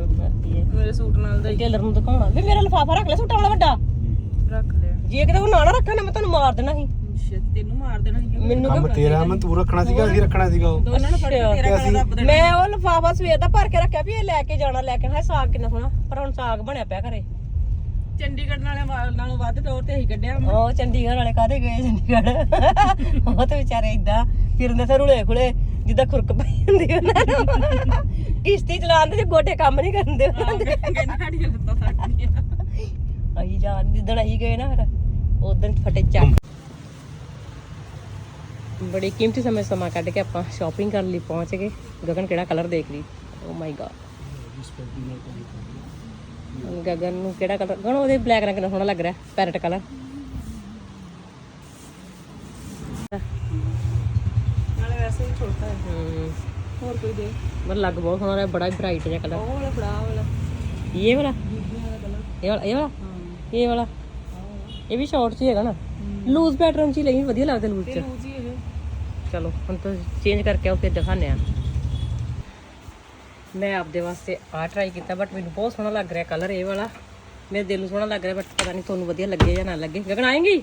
ਮੇਰੇ ਸੂਟ ਨਾਲ ਦਾ ਹੀ। ਟੇਲਰ ਨੂੰ ਦਿਖਾਉਣਾ। ਵੀ ਮੇਰਾ ਲਫਾਫਾ ਰੱਖ ਲੈ ਸੁੱਟਾਂ ਵਾਲਾ ਵੱਡਾ। ਰੱਖ ਲਿਆ। ਜੇ ਕਿਤੇ ਉਹ ਨਾ ਨਾ ਰੱਖਣਾ ਮੈਂ ਤੁਹਾਨੂੰ ਮਾਰ ਦੇਣਾ ਸੀ। ਸ਼ਿਟ ਤੈਨੂੰ ਮਾਰ ਦੇਣਾ ਸੀ ਮੈਨੂੰ ਕੰਮ ਤੇਰਾ ਮੈਂ ਤੂੰ ਰੱਖਣਾ ਸੀਗਾ ਅਸੀਂ ਰੱਖਣਾ ਸੀਗਾ ਉਹ। ਦੋਨਾਂ ਨੂੰ ਫੜ ਕੇ ਤੇਰਾ ਕਲਰ ਦੱਬ ਦੇਣਾ। ਮੈਂ ਉਹ ਲਫਾਫਾ ਸਵੇਰ ਦਾ ਭਰ ਕੇ ਰੱਖਿਆ ਵੀ ਇਹ ਲੈ ਕੇ ਜਾਣਾ ਲੈ ਕੇ ਹਾਂ ਸਾਗ ਕਿੰਨਾ ਸੋਹਣਾ ਪਰ ਹੁਣ ਸਾਗ ਬਣਿਆ ਪਿਆ ਘਰੇ। ਚੰਡੀਗੜ੍ਹ ਨਾਲੇ ਨਾਲੋਂ ਵੱਧ ਟੌਰ ਤੇ ਅਸੀਂ ਕੱਢਿਆ ਉਹ ਚੰਡੀਗੜ੍ਹ ਵਾਲੇ ਕਾਹਦੇ ਗਏ ਚੰਡੀਗੜ੍ਹ? ਉਹ ਤੇ ਵਿਚਾਰੇ ਇਦਾਂ ਫਿਰਦੇ ਤੇ ਰੁਲੇ ਖੁਲੇ ਜਿੱਦਾਂ ਖੁਰਕ ਪਈ ਹੁੰਦੀ ਉਹਨਾਂ ਨੂੰ। ਕਿਸ਼ਤੀ ਚਲਾਉਂਦੇ ਜੇ ਗੋਡੇ ਕੰਮ ਨਹੀਂ ਕਰਦੇ ਉਹਨਾਂ ਦੇ ਕਹਿੰਦੇ ਸਾਡੀਆਂ ਲੱਤਾਂ ਥੱਕਦੀਆਂ ਅਸੀਂ ਜਾਣ ਜਿੱਦਣ ਅਸੀਂ ਗਏ ਨਾ ਫਿਰ ਉਦੋਂ ਫਟੇ ਚੱਕ। ਬੜੀ ਕੀਮਤੀ ਸਮੇਂ ਸਮਾਂ ਕੱਢ ਕੇ ਆਪਾਂ ਸ਼ਾਪਿੰਗ ਕਰਨ ਲਈ ਪਹੁੰਚ ਗਏ। ਗਗਨ ਕਿਹੜਾ ਕਲਰ ਦੇਖ ਰਹੀ? ਓ ਮਾਈ ਗॉड ਗਗਨ ਨੂੰ ਕਿਹੜਾ ਕਲਰ ਗਗਨ ਉਹਦੇ ਬਲੈਕ ਰੰਗ ਨਾਲ ਸੋਹਣਾ ਲੱਗ ਰਿਹਾ ਪੈਰਟ ਕਲਰ ਨਾਲੇ ਵੈਸੇ ਵੀ ਛੋਟਾ ਹੈ। ਹੂੰ। ਹੋਰ ਕੋਈ ਦੇ? ਮਨ ਲੱਗ ਬਹੁਤ ਸੋਹਣਾ ਰਿਹਾ ਬੜਾ ਬ੍ਰਾਈਟ ਜਿਹਾ ਕਲਰ ਉਹ ਵਾਲਾ ਫੜਾ ਵਾਲਾ। ਇਹ ਵਾਲਾ? ਇਹ ਵਾਲਾ ਇਹ ਵਾਲਾ? ਇਹ ਵਾਲਾ? ਇਹ ਵੀ ਸ਼ਾਰਟ ਚ ਹੀ ਹੈਗਾ ਨਾ। ਲੂਜ਼ ਪੈਟਰਨ ਚ ਹੀ ਲਈ ਵਧੀਆ ਲੱਗਦਾ ਲੂਜ਼ ਚ। ਲੂਜੀ ਇਹ। ਚਲੋ ਹੁਣ ਤਾਂ ਚੇਂਜ ਕਰਕੇ ਆਓ ਫਿਰ ਦਿਖਾਣੇ ਆ ਮੈਂ ਆਪਦੇ ਵਾਸਤੇ ਆ ਟਰਾਈ ਕੀਤਾ ਬਟ ਮੈਨੂੰ ਬਹੁਤ ਸੋਹਣਾ ਲੱਗ ਰਿਹਾ ਕਲਰ ਇਹ ਵਾਲਾ। ਮੇਰੇ ਦਿਲ ਨੂੰ ਸੋਹਣਾ ਲੱਗ ਰਿਹਾ ਬਟ ਪਤਾ ਨਹੀਂ ਤੁਹਾਨੂੰ ਵਧੀਆ ਲੱਗੇ ਜਾਂ ਨਾ ਲੱਗੇ। ਗਗਨ ਆਏਂਗੀ?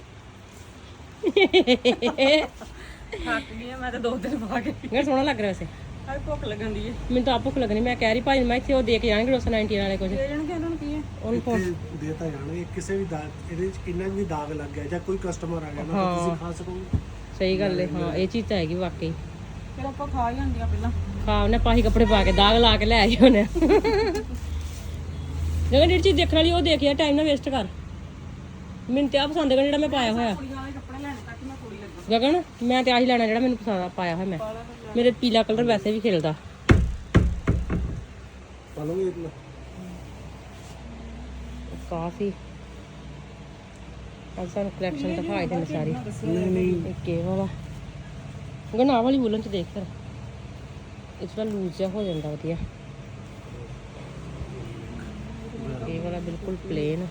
ਥੱਕ ਗਈ ਮੈਂ ਤਾਂ ਦੋ ਦਿਨ ਪਾ ਕੇ। ਗਗਨ ਸੋਹਣਾ ਲੱਗ ਰਿਹਾ ਵੈਸੇ। ਹਾਏ ਭੁੱਖ ਲੱਗਣ ਦੀ ਹੈ ਮੈਨੂੰ ਤਾਂ ਆਪ ਭੁੱਖ ਲੱਗਣੀ ਮੈਂ ਕਹਿ ਰਹੀ ਭਾਈ ਮੈਂ ਇੱਥੇ ਉਹ ਦੇ ਕੇ ਜਾਣਗੇ ਡੋਸਾ 19 ਵਾਲੇ ਕੁਝ। ਦੇ ਜਾਣਗੇ ਉਹਨਾਂ ਨੂੰ ਕੀ ਹੈ ਉਹਨੂੰ ਫੋਨ ਦੇਤਾ ਜਾਣਗੇ ਕਿਸੇ ਵੀ ਦਾਗ ਇਹਦੇ ਵਿੱਚ ਕਿੰਨਾ ਵੀ ਦਾਗ ਲੱਗ ਗਿਆ ਜਾਂ ਕੋਈ ਕਸਟਮਰ ਆ ਗਿਆ ਨਾ ਤਾਂ ਤੁਸੀਂ ਖਾ ਸਕੋਗੇ। ਸਹੀ ਗੱਲ ਹੈ ਹਾਂ ਇਹ ਚੀਜ਼ ਤਾਂ ਹੈਗੀ ਵਾਕਈ। ਫਿਰ ਆਪਾਂ ਖਾ ਹੀ ਲੈਂਦੀਆਂ ਪਹਿਲਾਂ। ਖਾ ਉਹਨੇ ਪਾਹੀ ਕੱਪੜੇ ਪਾ ਕੇ ਦਾਗ ਲਾ ਕੇ ਲੈ ਆਈ ਉਹਨੇ ਜਦੋਂ ਜਿਹੜੀ ਚੀਜ਼ ਦੇਖਣ ਵਾਲੀ ਉਹ ਦੇਖਿਆ ਟਾਈਮ ਨਾ ਵੇਸਟ ਕਰ। ਮੈਨੂੰ ਤੇ ਆ ਪਸੰਦ ਹੈ ਜਿਹੜਾ ਮੈਂ ਪਾਇਆ ਹੋਇਆ। ਕੁੜੀਆਂ ਵਾਲੇ ਕੱਪੜੇ ਲੈਣੇ ਤੱਕ ਮੈਂ ਕੁੜੀ ਲੱਗਾ। ਗਗਨ ਮੈਂ ਤੇ ਆਹੀ ਲੈਣਾ ਜਿਹੜਾ ਮੈਨੂੰ ਪਸੰਦ ਆ ਪਾਇਆ ਹੋਇਆ ਮੈਂ। ਮੇਰੇ ਪੀਲਾ ਕਲਰ ਵੈਸੇ ਵੀ ਖਿਲਦਾ। ਪਾਲੋਗੇ ਇਤਨਾ। ਕਾਫੀ। ਅੱਜ ਸਾਨੂੰ ਕਲੈਕਸ਼ਨ ਦਿਖਾਈ ਦਿੰਦੇ ਸਾਰੀ। ਨਹੀਂ ਨਹੀਂ ਇੱਕ ਇਹ ਵਾਲਾ ਗਨਾ ਵਾਲੀ ਵੂਲਨ ਚ ਦੇਖ ਫਿਰ। ਇਸ ਦਾ ਲੂਜ਼ ਜਿਹਾ ਹੋ ਜਾਂਦਾ ਵਧੀਆ। ਇਹ ਵਾਲਾ ਬਿਲਕੁਲ ਪਲੇਨ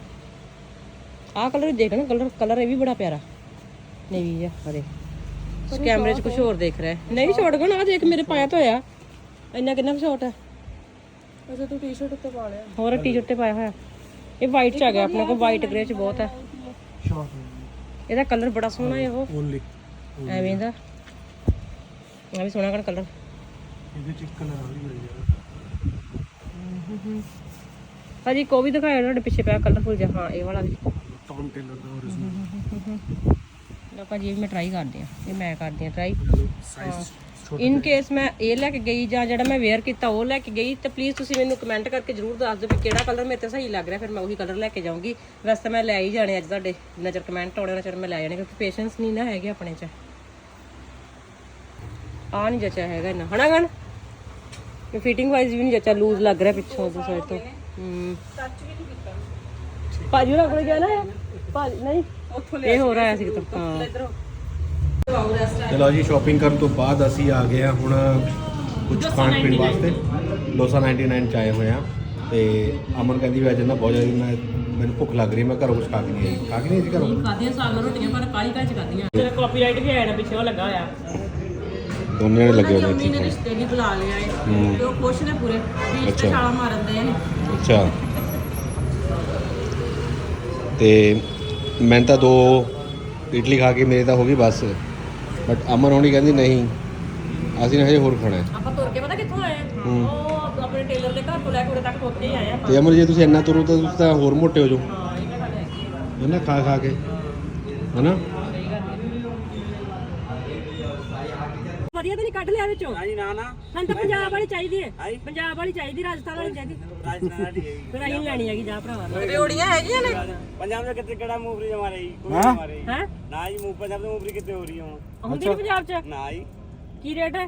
ਆਹ ਕਲਰ ਦੇਖ ਨਾ ਕਲਰ ਕਲਰ ਇਹ ਵੀ ਬੜਾ ਪਿਆਰਾ। ਨੇਵੀ ਜਿਹਾ ਹਰੇ ਇਸ ਕੈਮਰੇ 'ਚ ਕੁਝ ਹੋਰ ਦੇਖ ਰਿਹਾ ਹੈ। ਨਹੀਂ ਛੋੜ ਗਣ ਆ ਦੇਖ ਮੇਰੇ ਪਾਇਆ ਤਾਂ ਹੋਇਆ। ਇੰਨਾ ਕਿੰਨਾ ਛੋਟ ਹੈ? ਅੱਛਾ ਤੂੰ ਟੀ-ਸ਼ਰਟ ਉੱਤੇ ਪਾ ਲਿਆ। ਹੋਰ ਟੀ-ਸ਼ਰਟ ਤੇ ਪਾਇਆ ਹੋਇਆ। ਇਹ ਵਾਈਟ ਚ ਆ ਗਿਆ ਆਪਣੇ ਕੋਲ ਵਾਈਟ ਗ੍ਰੇ ਚ ਬਹੁਤ ਹੈ। ਇਹਦਾ ਕਲਰ ਬੜਾ ਸੋਹਣਾ ਹੈ ਉਹ। ਓਨਲੀ ਐਵੇਂ ਦਾ। ਆ ਵੀ ਸੋਹਣਾ ਕਣ ਕਲਰ ਇਹਦੇ ਚ ਕਲਰ ਆ ਵੀ ਮਿਲ ਜਾਣਾ ਭਾਜੀ ਕੋ ਵੀ ਦਿਖਾਇਆ ਤੁਹਾਡੇ ਪਿੱਛੇ ਪਿਆ ਕਲਰਫੁਲ ਜਿਹਾ। ਹਾਂ ਇਹ ਵਾਲਾ ਵੀ। ਟੌਮ ਟੇਲਰ ਦਾ original ਲਓ ਭਾਜੀ ਇਹ ਵੀ ਮੈਂ ਟਰਾਈ ਕਰਦੀ ਆ ਇਹ ਮੈਂ ਕਰਦੀ ਆ ਟਰਾਈ ਇਨ ਕੇਸ ਮੈਂ ਇਹ ਲੈ ਕੇ ਗਈ ਜਾਂ ਜਿਹੜਾ ਮੈਂ ਵੇਅਰ ਕੀਤਾ ਉਹ ਲੈ ਕੇ ਗਈ ਤੇ ਪਲੀਜ਼ ਤੁਸੀਂ ਮੈਨੂੰ ਕਮੈਂਟ ਕਰਕੇ ਜਰੂਰ ਦੱਸ ਦਿਓ ਵੀ ਕਿਹੜਾ ਕਲਰ ਮੇਰੇ ਤੇ ਸਹੀ ਲੱਗ ਰਿਹਾ ਫਿਰ ਮੈਂ ਉਹੀ ਕਲਰ ਲੈ ਕੇ ਜਾਊਂਗੀ। ਵੈਸੇ ਤਾਂ ਮੈਂ ਲੈ ਹੀ ਜਾਣੇ ਅੱਜ ਤੁਹਾਡੇ ਨਜ਼ਰ ਕਮੈਂਟ ਆਉਣੇ ਉਹਨਾਂ ਚਿਰ ਮੈਂ ਲੈ ਜਾਣੇ ਕਿਉਂਕਿ ਪੇਸ਼ੈਂਸ ਨਹੀਂ ਨਾ ਹੈਗੇ ਆਪਣੇ 'ਚ। ਆ ਨਹੀਂ ਜਚਿਆ ਹੈਗਾ ਇੰਨਾ। ਹਨਾ ਗਣ? ਇਹ ਫਿਟਿੰਗ ਵਾਈਜ਼ ਵੀ ਨਹੀਂ ਜਚਿਆ ਲੂਜ਼ ਲੱਗ ਰਿਹਾ ਪਿੱਛੋਂ ਦੀ ਸਾਈਡ ਤੋਂ। ਹੂੰ। ਭਾਜੀ ਉਹਨਾਂ ਕੋਲ ਗਿਆ ਨਾ? ਭਾਜੀ ਨਹੀਂ। ਇਹ ਹੋ ਰਿਹਾ ਸੀ ਕਿਤੇ ਹਾਂ ਚਲੋ ਜੀ ਸ਼ਾਪਿੰਗ ਕਰਨ ਤੋਂ ਬਾਅਦ ਅਸੀਂ ਆ ਗਏ ਹਾਂ ਹੁਣ ਕੁਝ ਖਾਣ ਪੀਣ ਵਾਸਤੇ। ਡੋਸਾ 99 ਚ ਆਏ ਹੋਏ ਆ ਤੇ ਅਮਨ ਕਹਿੰਦੀ ਵੀ ਅੱਜ ਨਾ ਬਹੁਤ ਜ਼ਿਆਦਾ ਮੈਂ ਮੈਨੂੰ ਭੁੱਖ ਲੱਗ ਰਹੀ ਮੈਂ ਘਰੋਂ ਕੁਝ ਖਾ ਕੇ ਨਹੀਂ ਆਈ। ਖਾ ਕੇ ਨਹੀਂ ਆਈ ਸੀ ਘਰੋਂ? ਖਾਦੀਆਂ ਸਾਗ ਨਾਲ ਰੋਟੀਆਂ ਪਰ ਕਾਲੀ ਕਾਲੀ ਚ ਖਾਦੀਆਂ ਤੇਰਾ ਕਾਪੀਰਾਈਟ ਵੀ ਆਇਆ ਨਾ ਪਿੱਛੇ ਉਹ ਲੱਗਾ ਹੋਇਆ। ਦੋਨੇ ਨੇ ਲੱਗੇ ਹੋਏ ਨੇ ਰਿਸ਼ਤੇ ਵੀ ਬੁਲਾ ਲਿਆ ਏ ਹੂੰ। ਤੇ ਉਹ ਖੁਸ਼ ਨੇ ਪੂਰੇ। ਵੀ। ਰਿਸ਼ਤੇ ਛਾਲਾ ਮਾਰਨ ਦੇ ਨੇ ਅੱਛਾ। ਤੇ ਮੈਂ ਤਾਂ ਦੋ ਇਡਲੀ ਖਾ ਕੇ ਮੇਰੇ ਤਾਂ ਹੋ ਗਈ ਬਸ। ਬਟ ਅਮਨ ਹੋਣੀ ਕਹਿੰਦੀ ਨਹੀਂ ਅਸੀਂ ਨਾ ਹਜੇ ਹੋਰ ਖਾਣਾ ਹੈ। ਆਪਾਂ ਤੁਰ ਕੇ ਪਤਾ ਕਿੱਥੋਂ ਆਏ ਉਹ ਆਪਣੇ ਟੇਲਰ ਦੇ ਘਰ ਤੋਂ ਲੈ ਕੇ ਉਰੇ ਤੱਕ ਤੁਰ ਕੇ ਹੀ ਆਏ ਆਪਾਂ। ਤੇ ਅਮਨ ਜੇ ਤੁਸੀਂ ਇੰਨਾ ਤੁਰੋ ਤਾਂ ਤੁਸੀਂ ਤਾਂ ਹੋਰ ਮੋਟੇ ਹੋ ਜਾਓ। ਹਾਂ ਇਹ ਤਾਂ ਗੱਲ ਹੈਗੀ ਆ। ਹੈ ਨਾ ਖਾ ਖਾ ਕੇ ਹਨਾ ਤਾਂ ਨਹੀਂ ਲਿਆ ਵਿੱਚੋਂ ਹਾਂਜੀ ਨਾ ਨਾ। ਸਾਨੂੰ ਤਾਂ ਪੰਜਾਬ ਵਾਲੀ ਚਾਹੀਦੀ ਹੈ। ਪੰਜਾਬ ਵਾਲੀ ਚਾਹੀਦੀ ਰਾਜਸਥਾਨ ਵਾਲੀ ਚਾਹੀਦੀ। ਰਾਜਸਥਾਨ ਫਿਰ ਅਸੀਂ ਲੈਣੀ ਹੈਗੀ ਜਾ ਭਰਾਵਾ। ਰਿਓੜੀਆਂ ਹੈਗੀਆਂ ਨੇ? ਪੰਜਾਬ ਦੇ ਕਿਤੇ ਕਿਹੜਾ ਮੂਵਰੀ ਹਮਾਰੇ ਹੀ ਕੋਈ ਹਮਾਰੇ ਹੀ ਹੈ? ਨਾ ਜੀ ਮੂਵ ਪੰਜਾਬ ਦੇ ਮੂਵਰੀ ਕਿਤੇ ਹੋ ਰਹੀ ਹੈ ਹੁੰਦੀ ਨੀ ਪੰਜਾਬ 'ਚ? ਨਾ ਜੀ। ਕੀ ਰੇਟ ਹੈ?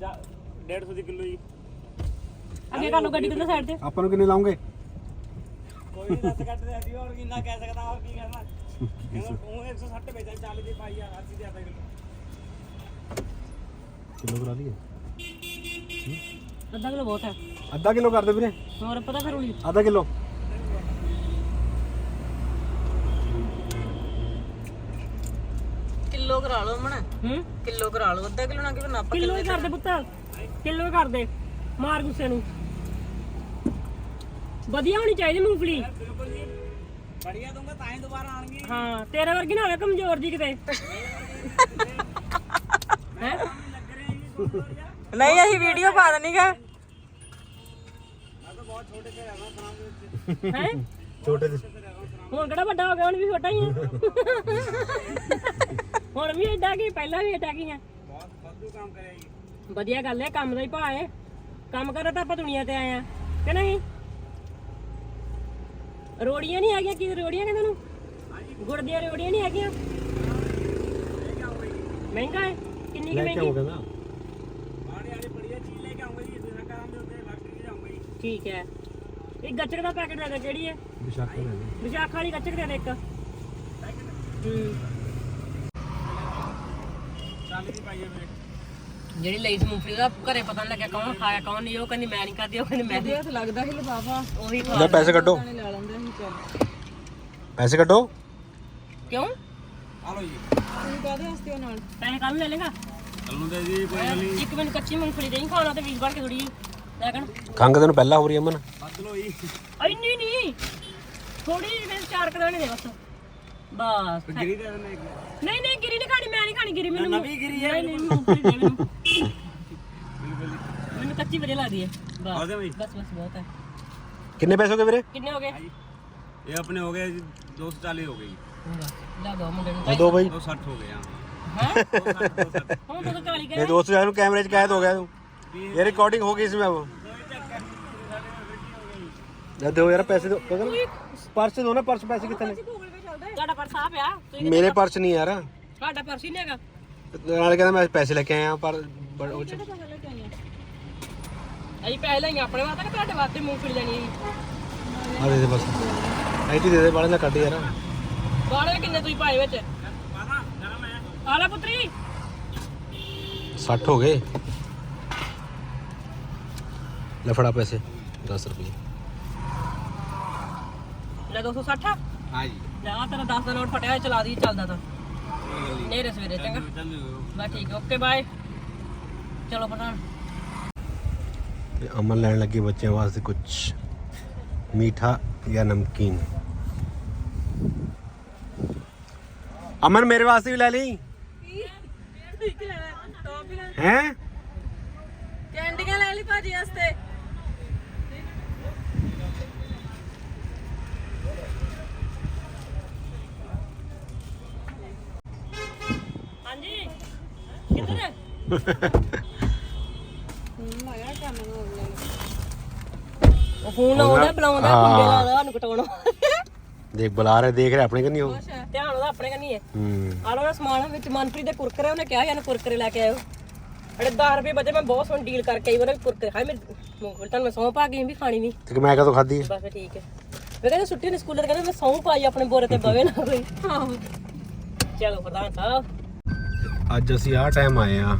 150 ਦੀ ਕਿਲੋ ਜੀ। ਅੱਗੇ ਕਰ ਲਓ ਗੱਡੀ ਕਿੱਧਰ ਸਾਈਡ ਤੇ? ਆਪਾਂ ਨੂੰ ਕਿੰਨੇ ਲਾਉਂਗੇ? ਕੋਈ ਨਹੀਂ ਦੱਸ ਕੱਟ ਦੇ ਹੋਰ ਕਿੰਨਾ ਕਹਿ ਸਕਦਾ ਹੋਰ ਕੀ ਇਹਨੂੰ ਉਹ 160 ਵੇਚਣ 40 ਦੀ ਪਾਈ ਆ 80 ਦੀ ਆਦਾ ਕਿਲੋ ਕਿਲੋ ਕਰਾ ਲਈਏ? ਅੱਧਾ ਕਿਲੋ ਬਹੁਤ ਹੈ। ਅੱਧਾ ਕਿਲੋ ਕਰ ਦੇ ਵੀਰੇ। ਹੋਰ ਪਤਾ ਫਿਰ ਉਲੀ ਅੱਧਾ ਕਿਲੋ। ਕਿਲੋ ਕਰਾ ਲਓ ਮਣ। ਹੂੰ? ਕਿਲੋ ਕਰਾ ਲਓ ਅੱਧਾ ਕਿਲੋ ਨਾ ਕਿਲੋ ਨੱਪ ਕਿਲੋ ਹੀ ਕਰ ਦੇ ਪੁੱਤ। ਕਿਲੋ ਹੀ ਕਰ ਦੇ। ਮਾਰ ਗੁੱਸੇ ਨੂੰ। ਵਧੀਆ ਹੋਣੀ ਚਾਹੀਦੀ ਮੂੰਗਫਲੀ। ਬੜੀਆ ਦੂੰਗਾ ਤਾਂ ਹੀ ਦੁਬਾਰਾ ਆਣਗੇ ਹਾਂ ਤੇਰੇ ਵਰਗੀ ਨਾ ਹੋਵੇ ਕਮਜ਼ੋਰ ਜੀ ਕਿਤੇ। ਹੈ? ਨਹੀਂ ਅਸੀਂ ਵੀਡੀਓ ਪਾ ਦਨੀਗਾ ਹੈ? ਛੋਟੇ ਜਿਹੇ। ਹੁਣ ਕਿਹੜਾ ਵੱਡਾ ਹੋ ਗਿਆ ਹੁਣ ਵੀ ਛੋਟਾ ਹੀ ਹੈ ਹੁਣ ਵੀ ਏਡਾ ਕੀ ਪਹਿਲਾਂ ਵੀ ਏਡਾ ਕੀ ਹੈ ਬਹੁਤ ਫਾਲਤੂ ਕੰਮ ਕਰਿਆ ਜੀ ਵਧੀਆ ਗੱਲ ਹੈ ਕੰਮ ਦਾ ਹੀ ਭਾਅ ਹੈ ਕੰਮ ਕਰਾ ਤਾਂ ਆਪਾਂ ਦੁਨੀਆ ਤੇ ਆਏ ਆ ਕਿ ਨਹੀਂ? ਰੋੜੀਆਂ ਨਹੀਂ ਹੈਗੀਆਂ ਕੀ ਰੋੜੀਆਂ ਕਹਿੰਦੇ ਨੂੰ ਗੁੜ ਦੀਆਂ ਰੋੜੀਆਂ ਨਹੀਂ ਹੈਗੀਆਂ? ਮਹਿੰਗਾ ਹੈ ਕਿੰਨੀ ਕੁ ਮਹਿੰਗੀ ਕਹਿੰਦਾ ਬਾੜੇ ਵਾਲੀ ਬੜੀਆ ਚੀਜ਼ ਲੈ ਕੇ ਆਉਂਗਾ ਜੀ ਦੂਸਰਾ ਕੰਮ ਦੇ ਉੱਤੇ ਫੈਕਟਰੀ ਜਾਊਂਗਾ ਜੀ ਠੀਕ ਹੈ। ਇਹ ਗੱਚਕ ਦਾ ਪੈਕੇਟ ਦੇ ਦੇ ਕਿਹੜੀ ਹੈ? ਵਿਸ਼ਾਖਾ ਲੈ ਵਿਸ਼ਾਖਾ ਵਾਲੀ ਗੱਚਕ ਦੇ ਦੇ ਇੱਕ। ਹੂੰ। 40 ਦੀ ਪਾਈ ਆ ਵੀਰੇ ਜਿਹੜੀ ਲਈ ਸੀ ਮੂੰਗਫਲੀ ਦਾ ਘਰੇ ਪਤਾ ਨਹੀਂ ਲੱਗਿਆ ਕੌਣ ਖਾਇਆ ਕੌਣ ਨਹੀਂ ਉਹ ਕਹਿੰਦੀ ਮੈਂ ਨਹੀਂ ਖਾਦੀ ਉਹ ਕਹਿੰਦੀ ਮੈਂ ਨਹੀਂ ਹੱਥ ਲੱਗਦਾ ਸੀ ਲਫਾਫਾ। ਉਹੀ ਲੈ ਪੈਸੇ ਕੱਢੋ। ਲੈ ਲੈਂਦੇ ਸੀ ਚੱਲ। ਪੈਸੇ ਕੱਢੋ। ਕਿਉਂ? ਆ ਲਓ ਜੀ। ਤੁਸੀਂ ਕਾਹਦੇ ਵਾਸਤੇ ਉਹ ਨਾਲ? ਪੈਸੇ ਕੱਲ ਲੈ ਲੇਗਾ? ਚੱਲੂ ਤੇ ਜੀ ਕੋਈ ਗੱਲ ਨਹੀਂ। ਇੱਕ ਮੈਨੂੰ ਕੱਚੀ ਮੂੰਗਫਲੀ ਦੇਈ ਖਾਣਾ ਤੇ ਵੀਰ ਬਣ ਕੇ ਥੋੜੀ ਖੰਗ ਤੈਨੂੰ ਪਹਿਲਾਂ ਹੋ ਰਹੀ ਅਮਨ। ਬੱਦ ਲਓ ਜੀ। ਇੰਨੀ ਨਹੀਂ ਥੋੜੀ ਜਿਹੀ ਮੈਨੂੰ ਚਾਰ ਕਦਾਣੇ ਦੇ ਬਸ। ਬਸ ਗਿਰੀ ਦੇ ਦਿੰਦੇ ਇੱਕ ਨਹੀਂ ਨਹੀਂ ਗਿਰੀ ਨਹੀਂ ਖਾਣੀ ਮੈਂ ਨਹੀਂ ਖਾਣੀ ਗਿਰੀ ਮੈਨੂੰ ਨਵੀਂ ਗਿਰੀ ਹੈ। ਨਹੀਂ ਨਹੀਂ ਮੂੰਗਫਲੀ ਦੇ ਮੈਨੂੰ ਮੈਨੂੰ ਕੱਚੀ ਵਧੀਆ ਲੱਗਦੀ ਹੈ। ਬਸ ਆਦੇ ਬਈ। ਬਸ ਬਸ ਬਹੁਤ ਹੈ। ਕਿੰਨੇ ਪੈਸੇ ਹੋ ਗਏ ਵੀਰੇ? ਕਿੰਨੇ ਹੋ ਗਏ? ਇਹ ਆਪਣੇ ਹੋ ਗਏ ਜੀ 240 ਹੋ ਗਏ ਜੀ। ਲਾ ਦੋ ਮੁੰਡੇ ਨੂੰ। ਦੋ ਬਾਈ। 260 ਹੋ ਗਏ ਹਾਂ। ਹੈ? 260 260 ਹੁਣ ਤਾਂ ਕਾਲੀ ਇਹ ਦੋਸਤ ਜਾਨ ਨੂੰ ਕੈਮਰੇ 'ਚ ਕੈਦ ਹੋ ਗਿਆ ਤੂੰ। ਇਹ ਰਿਕਾਰਡਿੰਗ ਹੋ ਗਈ इसमें अब ਦੇ ਦਿਓ ਯਾਰ ਪੈਸੇ ਦਿਓ ਗਗਨ ਪਰਸ ਦਿਓ ਨਾ ਪਰਸ ਪੈਸੇ ਕਿੱਥੇ ਨੇ ਤੁਹਾਡਾ ਪਰਸ ਆ ਪਿਆ ਤੁਸੀਂ ਮੇਰੇ ਪਰਸ ਨਹੀਂ ਯਾਰ ਤੁਹਾਡਾ ਪਰਸ ਹੀ ਨਹੀਂ ਹੈਗਾ ਨਾਲੇ ਕਹਿੰਦਾ ਮੈਂ ਪੈਸੇ ਲੈ ਕੇ ਆਇਆ ਪਰ ਪਰ ਉਹ 'ਚ ਅਸੀਂ ਪੈਸੇ ਲਈਆਂ ਆਪਣੇ ਵਾਸਤੇ ਕਿ ਤੁਹਾਡੇ ਵਾਸਤੇ ਮੂੰਗਫਲੀ ਲੈਣੀ ਹੈ ਆ ਦੇ ਦੇ ਬਸ ਐਟੀ ਦੇ ਦੇ ਬਾਲੇ ਨਾ ਕੱਢ ਯਾਰ ਬਾੜੇ ਕਿੰਨੇ ਤੁਸੀਂ ਪਾਏ ਵਿੱਚ ਆ ਲੈ ਪੁੱਤਰੀ 60 ਹੋ ਗਏ ਲੈ ਫੜਾ ਪੈਸੇ 10 ਰੁਪਏ ਲੈ 260 ਹਾਂ ਜੀ ਲੈ ਆ ਤੇਰਾ 10 ਦਾ ਨੋਟ ਫਟਿਆ ਹੋਇਆ, ਚਲਾ ਦੀ ਚੱਲਦਾ ਤਾਂ। ਨੇਰੇ ਸਵੇਰੇ ਚੰਗਾ। ਬਸ ਠੀਕ ਓਕੇ ਬਾਏ। ਚਲੋ ਪਠਾਨ ਤੇ ਅਮਨ ਲੈਣ ਲੱਗੇ ਬੱਚਿਆਂ ਵਾਸਤੇ ਕੁਝ ਮੀਠਾ ਜਾਂ ਨਮਕੀਨ। ਅਮਨ ਮੇਰੇ ਵਾਸਤੇ ਵੀ ਲੈ ਲਈ। ਹੈ? ਕੈਂਡੀਆਂ ਲੈ ਲਈ ਭਾਜੀ ਵਾਸਤੇ ਹਾਂਜੀ ਕਿੱਧਰ ਹੈ ਉਹ ਫੋਨ ਆਉਂਦਾ ਬੁਲਾਉਂਦਾ ਹਾਂ। ਕੁੰਡੇ ਲਾਦਾ ਸਾਨੂੰ ਕਟਾਉਣਾ ਦੇਖ ਬੁਲਾ ਰਹੇ ਦੇਖ ਰਹੇ ਆਪਣੇ ਕਿ ਨਹੀਂ ਹੋ ਧਿਆਨ ਉਹਦਾ ਆਪਣੇ ਕੰਨੀ ਹੈ। ਹੂੰ। ਆ ਲੋ ਸਮਾਨ ਵਿੱਚ ਮਨਪ੍ਰੀਤ ਦੇ ਕੁਰਕਰੇ ਉਹਨੇ ਕਿਹਾ ਯਾਰ ਕੁਰਕਰੇ ਲੈ ਕੇ ਆਇਓ। ਅੜੇ 10 ਰੁਪਏ ਬਚੇ ਮੈਂ ਬਹੁਤ ਸੋਹਣੀ ਡੀਲ ਕਰਕੇ ਆਈ ਉਹਨੇ ਕੁਰਕਰੇ ਹਾਏ ਮੇਰੇ ਮੂੰਗਫਲੀ ਤੁਹਾਨੂੰ ਮੈਂ ਸੌਂ ਪਾ ਗਈ ਵੀ ਖਾਣੀ ਨਹੀਂ। ਤੇ ਮੈਂ ਕਦੋਂ ਖਾਧੀ ਹੈ? ਬਸ ਫਿਰ ਠੀਕ ਹੈ। ਮੈਂ ਕਹਿੰਦਾ ਛੁੱਟੀ ਨੇ ਸਕੂਲ ਕਹਿੰਦਾ ਮੈਂ ਸੌਂ ਪਾਈ ਆਪਣੇ ਬੋਰੇ ਤੇ ਬਵੇ ਨਾ ਕੋਈ ਚਲੋ ਪ੍ਰਧਾਨ ਸਾਹਿਬ। ਅੱਜ ਅਸੀਂ ਆਹ ਟਾਈਮ ਆਏ ਆ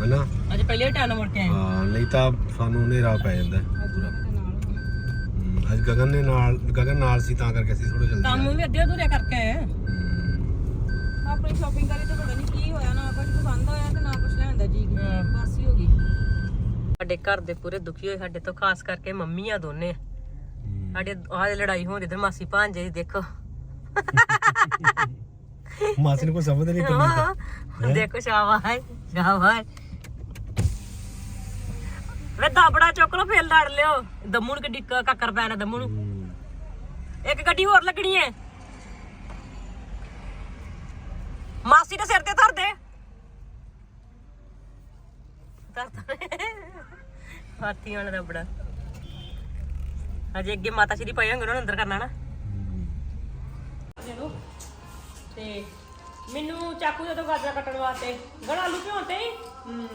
ਹਨਾ? ਅੱਜ ਪਹਿਲੇ ਟਾਈਮ ਮੁੜ ਕੇ ਆਏ ਹਾਂ, ਨਹੀਂ ਤਾਂ ਸਾਨੂੰ ਹਨੇਰਾ ਪੈ ਜਾਂਦਾ ਹੈ। ਪੂਰਾ ਹਮ, ਅੱਜ ਗਗਨ ਨੇ ਨਾਲ ਗਗਨ ਨਾਲ ਸੀ ਤਾਂ ਕਰਕੇ ਅਸੀਂ ਥੋੜਾ ਜਲਦੀ ਕੰਮ ਵੀ ਅੱਧੇ ਅਧੂਰੇ ਕਰਕੇ ਆਏ ਆ। ਆਪਣੀ ਸ਼ਾਪਿੰਗ ਕਰੀ ਤੇ ਪਤਾ ਨਹੀਂ ਕੀ ਹੋਇਆ ਨਾ ਕੁਝ ਪਸੰਦ ਹੋਇਆ ਤੇ ਨਾ ਕੁਝ ਲੈਣ ਦਾ ਜੀ। ਬਸ ਹੀ ਹੋ ਗਈ। ਸਾਡੇ ਘਰ ਦੇ ਪੂਰੇ ਦੁਖੀ ਹੋਏ ਸਾਡੇ ਤੋਂ ਖਾਸ ਕਰਕੇ ਮੰਮੀ ਆ ਦੋਨੇ। ਸਾਡੇ ਆਹ ਲੜਾਈ ਹੋਣ ਇਧਰ ਮਾਸੀ ਭਾਂਜੇ ਦੀ ਦੇਖੋ। ਮਾਸੀ ਨੂੰ ਕੋਈ ਸਮਝ ਨਹੀਂ ਹਾਂ ਦੇਖੋ ਸ਼ਾਬਾਸ਼ ਸ਼ਾਬਾਸ਼। ਵੇ ਦਾਬੜਾ ਚੁੱਕ ਲੋ ਫੇਰ ਲੜ ਲਿਓ। ਦਮੂ ਨੂੰ ਕਿੱਡੀ ਕ- ਕੱਕਰ ਪੈਣਾ ਦਮੂ ਨੂੰ। ਇੱਕ ਗੱਡੀ ਹੋਰ ਲੱਗਣੀ ਹੈ ਮਾਸੀ ਦੇ ਸਿਰ ਤੇ ਧਰ ਦੇ। ਧਰ ਹਾਥੀ ਵਾਲਾ ਦਬੜਾ ਅਜੇ ਅੱਗੇ ਮਾਤਾ ਸ਼੍ਰੀ ਪਏ ਹੋਣਗੇ ਉਹਨਾਂ ਨੂੰ ਅੰਦਰ ਕਰਨਾ ਨਾ। ਤੇ ਮੈਨੂੰ ਚਾਕੂ ਦੇ ਦੋ ਗਾਜਰਾਂ ਕੱਟਣ ਵਾਸਤੇ। ਗੜਾ ਆਲੂ ਭਿਉਂ ਤੇ ਹੂੰ?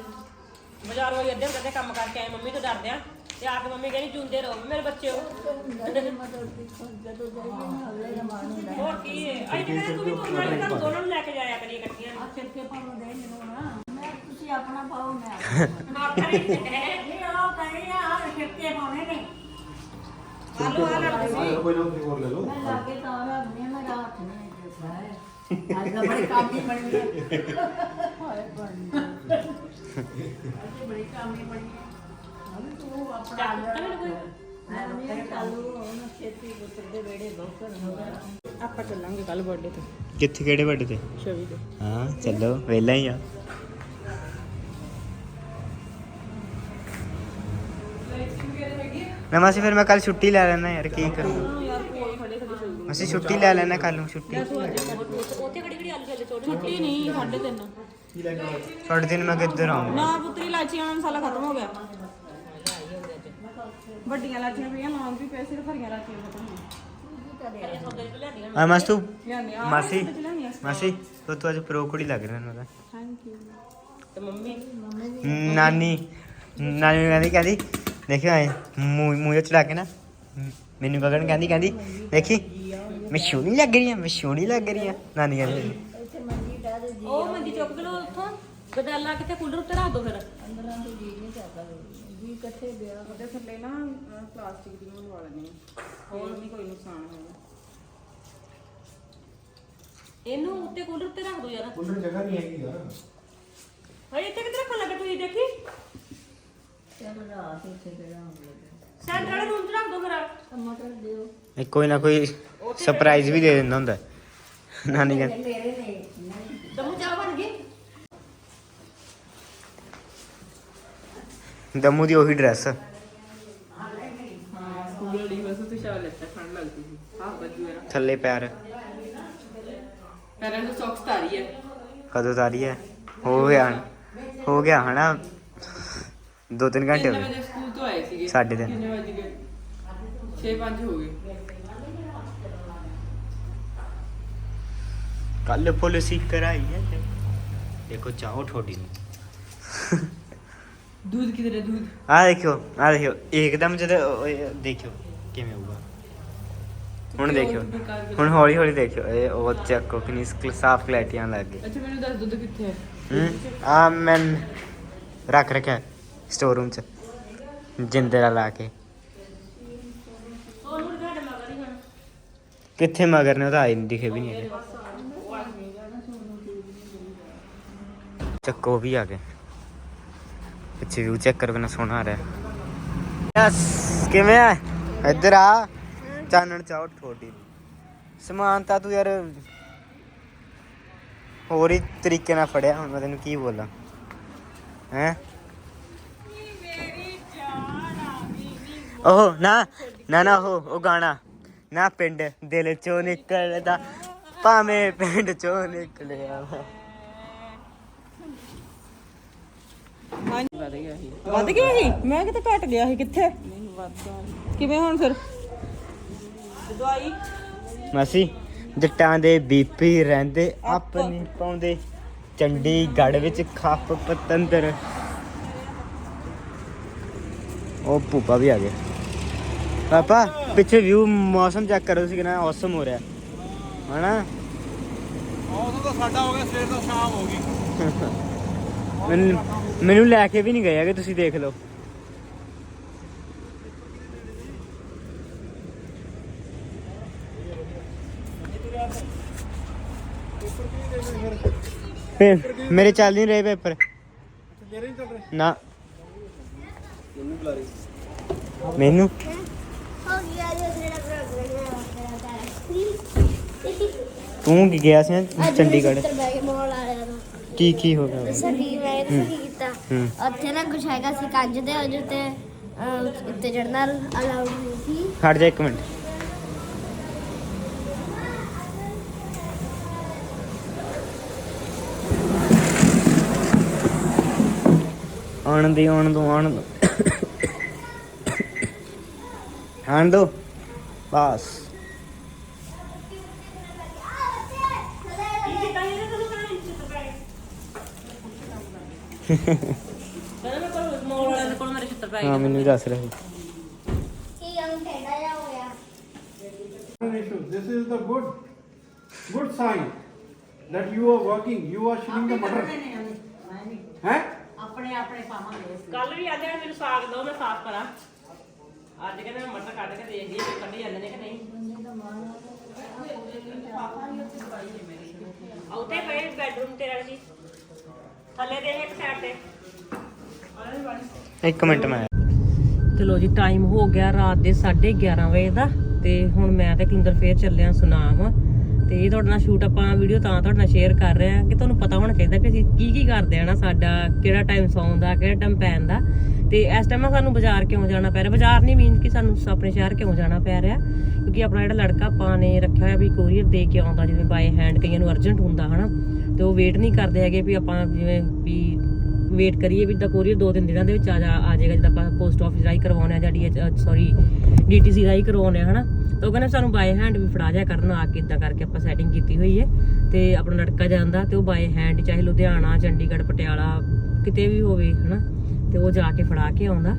ਬਾਜ਼ਾਰੋਂ ਹੀ ਅੱਧੇ ਘੰਟੇ ਕੰਮ ਕਰਕੇ ਆਏ ਮੰਮੀ ਤੋਂ ਡਰਦੇ ਆ। ਤੇ ਆ ਕੇ ਮੰਮੀ ਕਹਿੰਦੀ ਜੂੰਦੇ ਰਹੋ ਮੇਰੇ ਬੱਚੇ ਹੋ। ਹੋਰ ਕੀ ਹੈ ਆਈ ਕਹਿੰਦੇ ਤੂੰ ਵੀ ਤੁਰਨਾ ਨਹੀਂ ਤੁਹਾਨੂੰ ਦੋਨਾਂ ਨੂੰ ਲੈ ਕੇ ਜਾਇਆ ਕਰੀ ਇਕੱਠੀਆਂ। ਆ ਸਿਰਕੇ ਪਾਉਣ ਦੇ ਮੈਨੂੰ ਨਾ ਮੈਂ ਤੁਸੀਂ ਆਪਣਾ ਪਾਓ ਮੈਂ ਕਰੀ। ਨਹੀਂ ਉਹ ਕਹੀ ਆ ਸਿਰਕੇ ਪਾਉਣੇ ਨੇ। ਆਲੂ ਆ ਲੜਦੇ ਕੋਈ ਨਾ ਕੋਈ ਹੋਰ ਲੈ ਲਓ। ਮੈਂ ਹਾਂ ਅੱਜ ਬੜੀ ਕਾਮੀ ਹੈ ਬਣੀ ਹੈ ਤੂੰ ਆਪਣਾ ਮੈਂ ਛੇਤੀ ਪੁੱਤਰ ਦੇ ਵੇੜੇ ਬੌਕਰ ਆਪਾਂ ਚੱਲਾਂਗੇ ਕੱਲ ਬਰਥਡੇ ਤੇ। ਕਿੱਥੇ ਕਿਹੜੇ ਵੱਡੇ ਤੇ? ਹਾਂ ਚੱਲੋ ਵੇਲਾ ਹੀ ਆ। ਨਾ ਮਾਸੀ ਫਿਰ ਮੈਂ ਕੱਲ ਛੁੱਟੀ ਲੈ ਲੈਣਾ ਯਾਰ ਕੀ ਕਰਾਂ? ਅਸੀਂ ਛੁੱਟੀ ਲੈ ਲੈਣਾ ਕੱਲ ਨੂੰ ਛੁੱਟੀ। ਉੱਥੇ ਕਿਹੜੀ ਕਿਹੜੀ ਆਲੂ ਛੱਲੇ ਛੋਟੇ ਛੁੱਟੀ ਨਹੀਂ ਸਾਢੇ ਤਿੰਨ ਤੁਹਾਡੇ ਦਿਨ ਮੈਂ ਕਿੱਧਰ ਆਉਂਗਾ ਨਾ ਪੁੱਤਰੀ ਲਾਚੀਆਂ ਵਾਲਾ ਮਸਾਲਾ ਖਤਮ ਹੋ ਗਿਆ। ਵੱਡੀਆਂ ਲਾਚੀਆਂ ਪਈਆਂ ਲੌਂਗ ਵੀ ਪਏ ਸੀ ਤੇ ਹਰੀਆਂ ਲਾਚੀਆਂ ਖਤਮ ਹੋ ਗਈਆਂ। ਆ ਮਾਸੀ ਮਾਸੀ ਮਾਸੀ ਤੂੰ ਤੂੰ ਅੱਜ ਪ੍ਰੋ ਕੁੜੀ ਲੱਗ ਰਿਹਾ ਮੈਨੂੰ ਥੈਂਕ ਯੂ ਤੇ ਮੰਮੀ? ਨਾਨੀ ਨਾਨੀ ਕਹਿੰਦੀ ਕਹਿੰਦੀ ਦੇਖਿਓ ਐ ਮੂੰਹ ਮੂੰਹ ਚੜਾ ਕੇ ਨਾ ਮੈਨੂੰ ਗਗਨ ਕਹਿੰਦੀ ਕਹਿੰਦੀ ਦੇਖੀ ਮੈਂ ਲੱਗ ਰਹੀ ਆ ਮੈਂ ਲੱਗ ਰਹੀ ਆ ਨਾਨੀ ਕਹਿੰਦੀ ਉਹ ਮੰਦੀ ਚੁੱਕ ਲੋ ਉੱਥੋਂ। ਗਦਾਲਾ ਕਿਤੇ ਕੂਲਰ ਉੱਤੇ ਰੱਖ ਦੋ ਫਿਰ। ਉਹਦੇ ਥੱਲੇ ਨਾ ਪਲਾਸਟਿਕ ਦੀਆਂ ਲਵਾ ਲੈਣੀ ਹੋਰ ਨਹੀਂ ਕੋਈ ਨੁਕਸਾਨ ਹੋਣਾ ਇਹਨੂੰ ਉੱਤੇ ਕੂਲਰ ਉੱਤੇ ਰੱਖ ਦੋ ਯਾਰ। ਉਹਨਾਂ ਜਗ੍ਹਾ ਨਹੀਂ ਹੈਗੀ ਯਾਰ। ਹਏ ਇੱਥੇ ਕਿੱਥੇ ਰੱਖਣ ਲੱਗੇ ਤੁਸੀਂ ਦੇਖੀ? ਚੱਲ ਰਾਤ ਇੱਥੇ ਕਿਹੜਾ ਆਉਣ ਲੱਗਾ। ਸੈਂਟਰ ਵਾਲੇ ਰੂਮ 'ਚ ਰੱਖ ਦੋ ਫਿਰ। ਟਮਾਟਰ ਦਿਓ। ਇਹ ਕੋਈ ਨਾ ਕੋਈ ਸਰਪ੍ਰਾਈਜ਼ ਵੀ ਦੇ ਦਿੰਦਾ ਹੁੰਦਾ। ਨਾਨੀ ਕਹਿੰਦੀ ਦਮੂ ਚਾਹ ਬਣ ਗਈ ਦਮੂ ਦੀ ਉਹੀ ਡਰੈਸ ਸਕੂਲ ਵਾਲੀ ਬਸ ਤੇ ਸ਼ਾਲ ਲੈਤਾ ਠੰਡ ਲੱਗਦੀ ਸੀ ਹਾਂ ਬੱਜੂ ਹੈ ਥੱਲੇ ਪੈਰ। ਪੈਰਾਂ ਨੂੰ ਸੌਕਸ ਤਾਰੀ ਹੈ ਕਦੋਂ ਤਾਰੀ ਹੈ ਹੋ ਗਿਆ ਹੋ ਗਿਆ ਹਨਾ? ਦੋ ਤਿੰਨ ਘੰਟੇ ਹੋ ਗਏ। ਸਕੂਲ ਤੋਂ ਆਏ ਸੀਗੇ। ਕਿੰਨੇ ਵਜ ਗਏ? 6-5 ਹੋ ਗਏ। ਕੱਲ ਪੁਲਿਸ ਕਰਾਈ ਹੈ ਦੇਖੋ ਚਾਹੋ ਠੋਡੀ ਨੂੰ दूध किधर है दूध ਆ ਦੇਖਿਓ ਆ ਦੇਖਿਓ ਇੱਕਦਮ ਜਦ ਉਹ- ਇਹ ਦੇਖਿਓ ਕਿਵੇਂ ਹੋਊਗਾ ਹੁਣ ਦੇਖਿਓ ਹੁਣ ਹੌਲੀ ਹੌਲੀ ਦੇਖਿਓ ਇਹ ਉਹ ਚੱਕੋ ਕਿੰਨੀ ਸਕ- ਸਾਫ਼ ਕਲੈਰਿਟੀ ਆਉਣ ਲੱਗ ਗਈ ਅੱਛਾ ਮੈਨੂੰ ਦੱਸ ਦੁੱਧ ਕਿੱਥੇ ਹੈ ਹੂੰ ਆ ਮੈਂ ਰੱਖ ਰੱਖਿਆ ਸਟੋਰ ਰੂਮ ਚ ਜਿੰਦਰਾ ਲਾ ਕੇ ਕਿੱਥੇ ਮਗਰ ਨੇ ਉਹ ਤਾਂ ਆਈ ਨਹੀਂ ਦਿਖੇ ਵੀ ਨਹੀਂ ਹੈਗੇ ਚੱਕੋ ਵੀ ਆ ਗਏ। ਪਿੱਛੇ ਵੀ ਚੈੱਕ ਕਰੋ ਕਿੰਨਾ ਸੋਹਣਾ ਆ ਰਿਹਾ। ਯਸ ਕਿਵੇਂ ਆ? ਇੱਧਰ ਆ। ਚਾਨਣ ਚਾਓ ਠੋਡੀ ਸਮਾਨ ਤਾਂ ਤੂੰ ਯਾਰ ਹੋਰ ਹੀ ਤਰੀਕੇ ਨਾਲ ਫੜਿਆ ਹੁਣ ਮੈਂ ਤੈਨੂੰ ਕੀ ਬੋਲਾਂ। ਹੈ? ਉਹ ਨਾ ਨਾ ਨਾ ਉਹ ਉਹ ਗਾਣਾ। ਨਾ ਪਿੰਡ ਦਿਲ ਚੋਂ ਨਿਕਲਦਾ, ਭਾਵੇਂ ਪਿੰਡ ਚੋਂ ਨਿਕਲਿਆ ਵਾ। ਵੱਧ ਗਿਆ ਸੀ? ਵੱਧ ਗਿਆ ਸੀ ਮੈਂ ਕਿਤੇ ਘਟ ਗਿਆ ਸੀ ਕਿੱਥੇ? ਨਹੀਂ ਵੱਧਦਾ ਕਿਵੇਂ ਹੁਣ ਫਿਰ? ਦਵਾਈ? ਮਾਸੀ ਜੱਟਾਂ ਦੇ ਬੀਪੀ ਰਹਿੰਦੇ ਆਪਣੇ ਪਾਉਂਦੇ ਚੰਡੀਗੜ੍ਹ ਵਿੱਚ ਖੱਪ ਪਤੰਦਰ। ਉਹ ਭੂਪਾ ਵੀ ਆ ਗਿਆ। ਪਾਪਾ ਪਿੱਛੇ ਵਿਊ ਮੌਸਮ ਚੈੱਕ ਕਰੋ ਸੀ ਕਿੰਨਾ ਔਸਮ ਹੋ ਰਿਹਾ। ਹਨਾ? ਉਹ ਤਾਂ ਸਾਡਾ ਹੋ ਗਿਆ ਸਵੇਰ ਤੋਂ ਸ਼ਾਮ ਹੋ ਗਈ। ਮੈਨੂੰ ਮੈਨੂੰ ਲੈ ਕੇ ਵੀ ਨਹੀਂ ਗਏ ਹੈਗੇ, ਤੁਸੀਂ ਦੇਖ ਲਓ। ਫਿਰ? ਮੇਰੇ ਚੱਲ ਨਹੀਂ ਰਹੇ ਪੇਪਰ। ਤੇਰੇ ਨਹੀਂ ਚੱਲ ਰਹੇ ਨਾ ਮੈਨੂੰ ਹੋ ਗਿਆ ਜੋ ਜਿਹੜਾ ਪ੍ਰੋਗਰਾਮ ਹੈ ਤੂੰ ਕੀ ਗਿਆ ਸੀ ਚੰਡੀਗੜ੍ਹ ਬੈ ਕੇ ਕੀ ਹੋ ਗਿਆ? ਸਰੀ ਮੈਂ ਇੱਥੇ ਕੀ ਕੀਤਾ। ਹੂੰ। ਉੱਥੇ ਨਾ ਕੁਛ ਹੈਗਾ ਸੀ ਕੰਜ ਦੇ ਉਹਦੇ ਤੇ ਅਹ, ਉੱਤੇ ਚੜਨਾ ਅਲਾਉਡ ਨਹੀਂ ਸੀ। ਖੜ ਜਾ ਇੱਕ ਮਿੰਟ। ਆਣ ਦੇ ਆਣ ਦੋ ਆਣ ਦੋ। ਆਣ ਦੋ। ਬਸ। ਕਹਿੰਦਾ ਮੈਂ ਕੋਲ ਮੋਲ ਵਾਲਿਆਂ ਦੇ ਕੋਲ ਮੇਰੇ ਛਿੱਤਰ ਪੈ ਹਾਂ ਮੈਨੂੰ ਵੀ ਦੱਸ ਰਿਹਾ ਸੀ ਕੀ ਅੰਗ ਠੰਡਾ ਜਾ ਹੋ ਗਿਆ This is the good, good sign that you are working. You are shilling the butter. हैं? ਕੱਲ ਵੀ ਆਂਦੇ ਮੈਨੂੰ ਸਾਗ ਦੋ ਮੈਂ ਸਾਫ਼ ਕਰਾਂ ਅੱਜ ਕਹਿੰਦੇ ਮੈਂ ਮਟਰ ਕੱਢ ਕੇ ਦੇਖਦੀ ਹਾਂ ਕੱਢੀ ਜਾਂਦੇ ਨੇ ਕਿ ਨਹੀਂ ਆ ਉੱਥੇ ਪਏ ਬੈਡਰੂਮ ਤੇ ਜੀ ਥੱਲੇ ਦੇ ਇੱਕ ਸਾਈਡ ਤੇ। ਇੱਕ ਮਿੰਟ ਮੈਂ। ਚਲੋ ਜੀ ਟਾਈਮ ਹੋ ਗਿਆ ਰਾਤ ਦੇ 11:30 ਵਜੇ ਦਾ ਤੇ ਹੁਣ ਮੈਂ ਤੇ ਕੁਲਿੰਦਰ ਫੇਰ ਚੱਲਿਆ ਸੁਨਾਮ ਤੇ ਇਹ ਤੁਹਾਡੇ ਨਾਲ ਸ਼ੂਟ ਆਪਾਂ ਵੀਡੀਓ ਤਾਂ ਤੁਹਾਡੇ ਨਾਲ ਸ਼ੇਅਰ ਕਰ ਰਹੇ ਹਾਂ ਕਿ ਤੁਹਾਨੂੰ ਪਤਾ ਹੋਣਾ ਚਾਹੀਦਾ ਕਿ ਅਸੀਂ ਕੀ ਕੀ ਕਰਦੇ ਆ ਨਾ ਸਾਡਾ ਕਿਹੜਾ ਟਾਈਮ ਸੌਣ ਦਾ ਕਿਹੜਾ ਟਾਈਮ ਪੈਣ ਦਾ। ਤੇ ਇਸ ਟਾਈਮ ਸਾਨੂੰ ਬਾਜ਼ਾਰ ਕਿਉਂ ਜਾਣਾ ਪੈ ਰਿਹਾ? ਬਾਜ਼ਾਰ ਨਹੀਂ ਮੀਨ ਕਿ ਸਾਨੂੰ ਆਪਣੇ ਸ਼ਹਿਰ ਕਿਉਂ ਜਾਣਾ ਪੈ ਰਿਹਾ? ਕਿਉਂਕਿ ਆਪਣਾ ਜਿਹੜਾ ਲੜਕਾ ਆਪਾਂ ਨੇ ਰੱਖਿਆ ਹੋਇਆ ਵੀ ਕੋਰੀਅਰ ਦੇ ਕੇ ਆਉਂਦਾ, ਜਿਵੇਂ ਬਾਏ ਹੈਂਡ ਕਈਆਂ ਨੂੰ ਅਰਜੈਂਟ ਹੁੰਦਾ ਹਨਾ, ਤੇ ਉਹ ਵੇਟ ਨਹੀਂ ਕਰਦੇ ਹੈਗੇ ਵੀ ਆਪਾਂ ਜਿਵੇਂ ਵੀ ਵੇਟ ਕਰੀਏ ਵੀ ਦਾ ਕੋਰੀਅਰ ਦੋ ਤਿੰਨ ਦਿਨਾਂ ਦੇ ਵਿੱਚ ਆ ਜਾ, ਆ ਜਾਏਗਾ, ਜਿੱਦਾਂ ਆਪਾਂ ਪੋਸਟ ਆਫਿਸ ਰਾਹੀਂ ਕਰਵਾਉਣੇ ਆ ਜਾਂ ਡੀ ਸੌਰੀ ਡੀਟੀਸੀ ਰਾਹੀਂ ਕਰਵਾਉਣੇ ਆ ਹਨਾ, ਤਾਂ ਉਹ ਕਹਿੰਦੇ ਸਾਨੂੰ ਬਾਏ ਹੈਂਡ ਵੀ ਫੜਾ ਜਾ ਕਰਨ, ਆ ਕੇ ਇਦਾਂ ਕਰਕੇ ਆਪਾਂ ਸੈਟਿੰਗ ਕੀਤੀ ਹੋਈ ਹੈ, ਤੇ ਆਪਣਾ ਲੜਕਾ ਜਾਂਦਾ ਤੇ ਉਹ ਬਾਏ ਹੈਂਡ ਚਾਹੇ ਲੁਧਿਆਣਾ, ਚੰਡੀਗੜ੍ਹ, ਪਟਿਆਲਾ ਕਿਤੇ ਵੀ ਹੋਵੇ ਹਨਾ ਤੇ ਉਹ ਜਾ ਕੇ ਫੜਾ ਕੇ ਆਉਂਦਾ।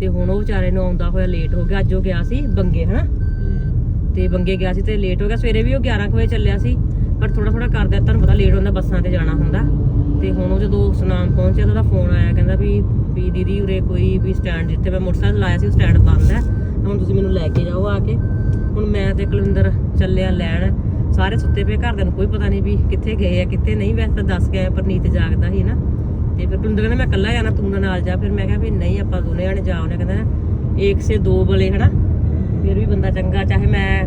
ਤੇ ਹੁਣ ਉਹ ਵਿਚਾਰੇ ਨੂੰ ਆਉਂਦਾ ਹੋਇਆ ਲੇਟ ਹੋ ਗਿਆ। ਅੱਜ ਉਹ ਗਿਆ ਸੀ ਬੰਗੇ ਹਨਾ? ਤੇ ਬੰਗੇ ਗਿਆ ਸੀ ਤੇ ਲੇਟ ਹੋ ਗਿਆ। ਸਵੇਰੇ ਵੀ ਉਹ 11 ਕੁ ਵਜੇ ਚੱਲਿਆ ਸੀ ਪਰ ਥੋੜਾ ਥੋੜਾ ਕਰਦਾ ਤੁਹਾਨੂੰ ਪਤਾ ਲੇਟ ਹੁੰਦਾ ਬੱਸਾਂ ਤੇ ਜਾਣਾ ਹੁੰਦਾ। ਤੇ ਹੁਣ ਉਹ ਜਦੋਂ ਸੁਨਾਮ ਪਹੁੰਚਿਆ ਤਾਂ ਉਹਦਾ ਫੋਨ ਆਇਆ ਕਹਿੰਦਾ ਵੀ ਵੀ ਦੀਦੀ ਉਰੇ ਕੋਈ ਵੀ ਸਟੈਂਡ ਜਿੱਥੇ ਮੈਂ ਮੋਟਰਸਾਈਕਲ ਲਾਇਆ ਸੀ ਉਹ ਸਟੈਂਡ ਬੰਦ ਹੈ। ਹੁਣ ਤੁਸੀਂ ਮੈਨੂੰ ਲੈ ਕੇ ਜਾਓ ਆ ਕੇ। ਹੁਣ ਮੈਂ ਤੇ ਕੁਲਿੰਦਰ ਚੱਲਿਆ ਲੈਣ। ਸਾਰੇ ਸੁੱਤੇ ਪਏ ਘਰਦਿਆਂ ਨੂੰ ਕੋਈ ਪਤਾ ਨਹੀਂ ਵੀ ਕਿੱਥੇ ਗਏ ਆ ਕਿੱਥੇ ਨਹੀਂ। ਵੈਸੇ ਤਾਂ ਦੱਸ ਕੇ ਆਏ ਪਰਨੀਤ ਜਾਗਦਾ ਸੀ ਨਾ। ਤੇ ਫਿਰ ਕੁਲਿੰਦਰ ਕਹਿੰਦਾ, ਮੈਂ ਇਕੱਲਾ ਜਾਣਾ, ਤੂੰ ਨਾ ਨਾਲ ਜਾ। ਫਿਰ ਮੈਂ ਕਿਹਾ ਵੀ ਨਹੀਂ, ਆਪਾਂ ਦੋਨੇ ਜਾਣੇ ਜਾਉਣੇ ਕਹਿੰਦਾ, ਇੱਕ ਸੇ ਦੋ ਬਲੇ, ਹਨਾ? ਫਿਰ ਵੀ ਬੰਦਾ ਚੰਗਾ, ਚਾਹੇ ਮੈਂ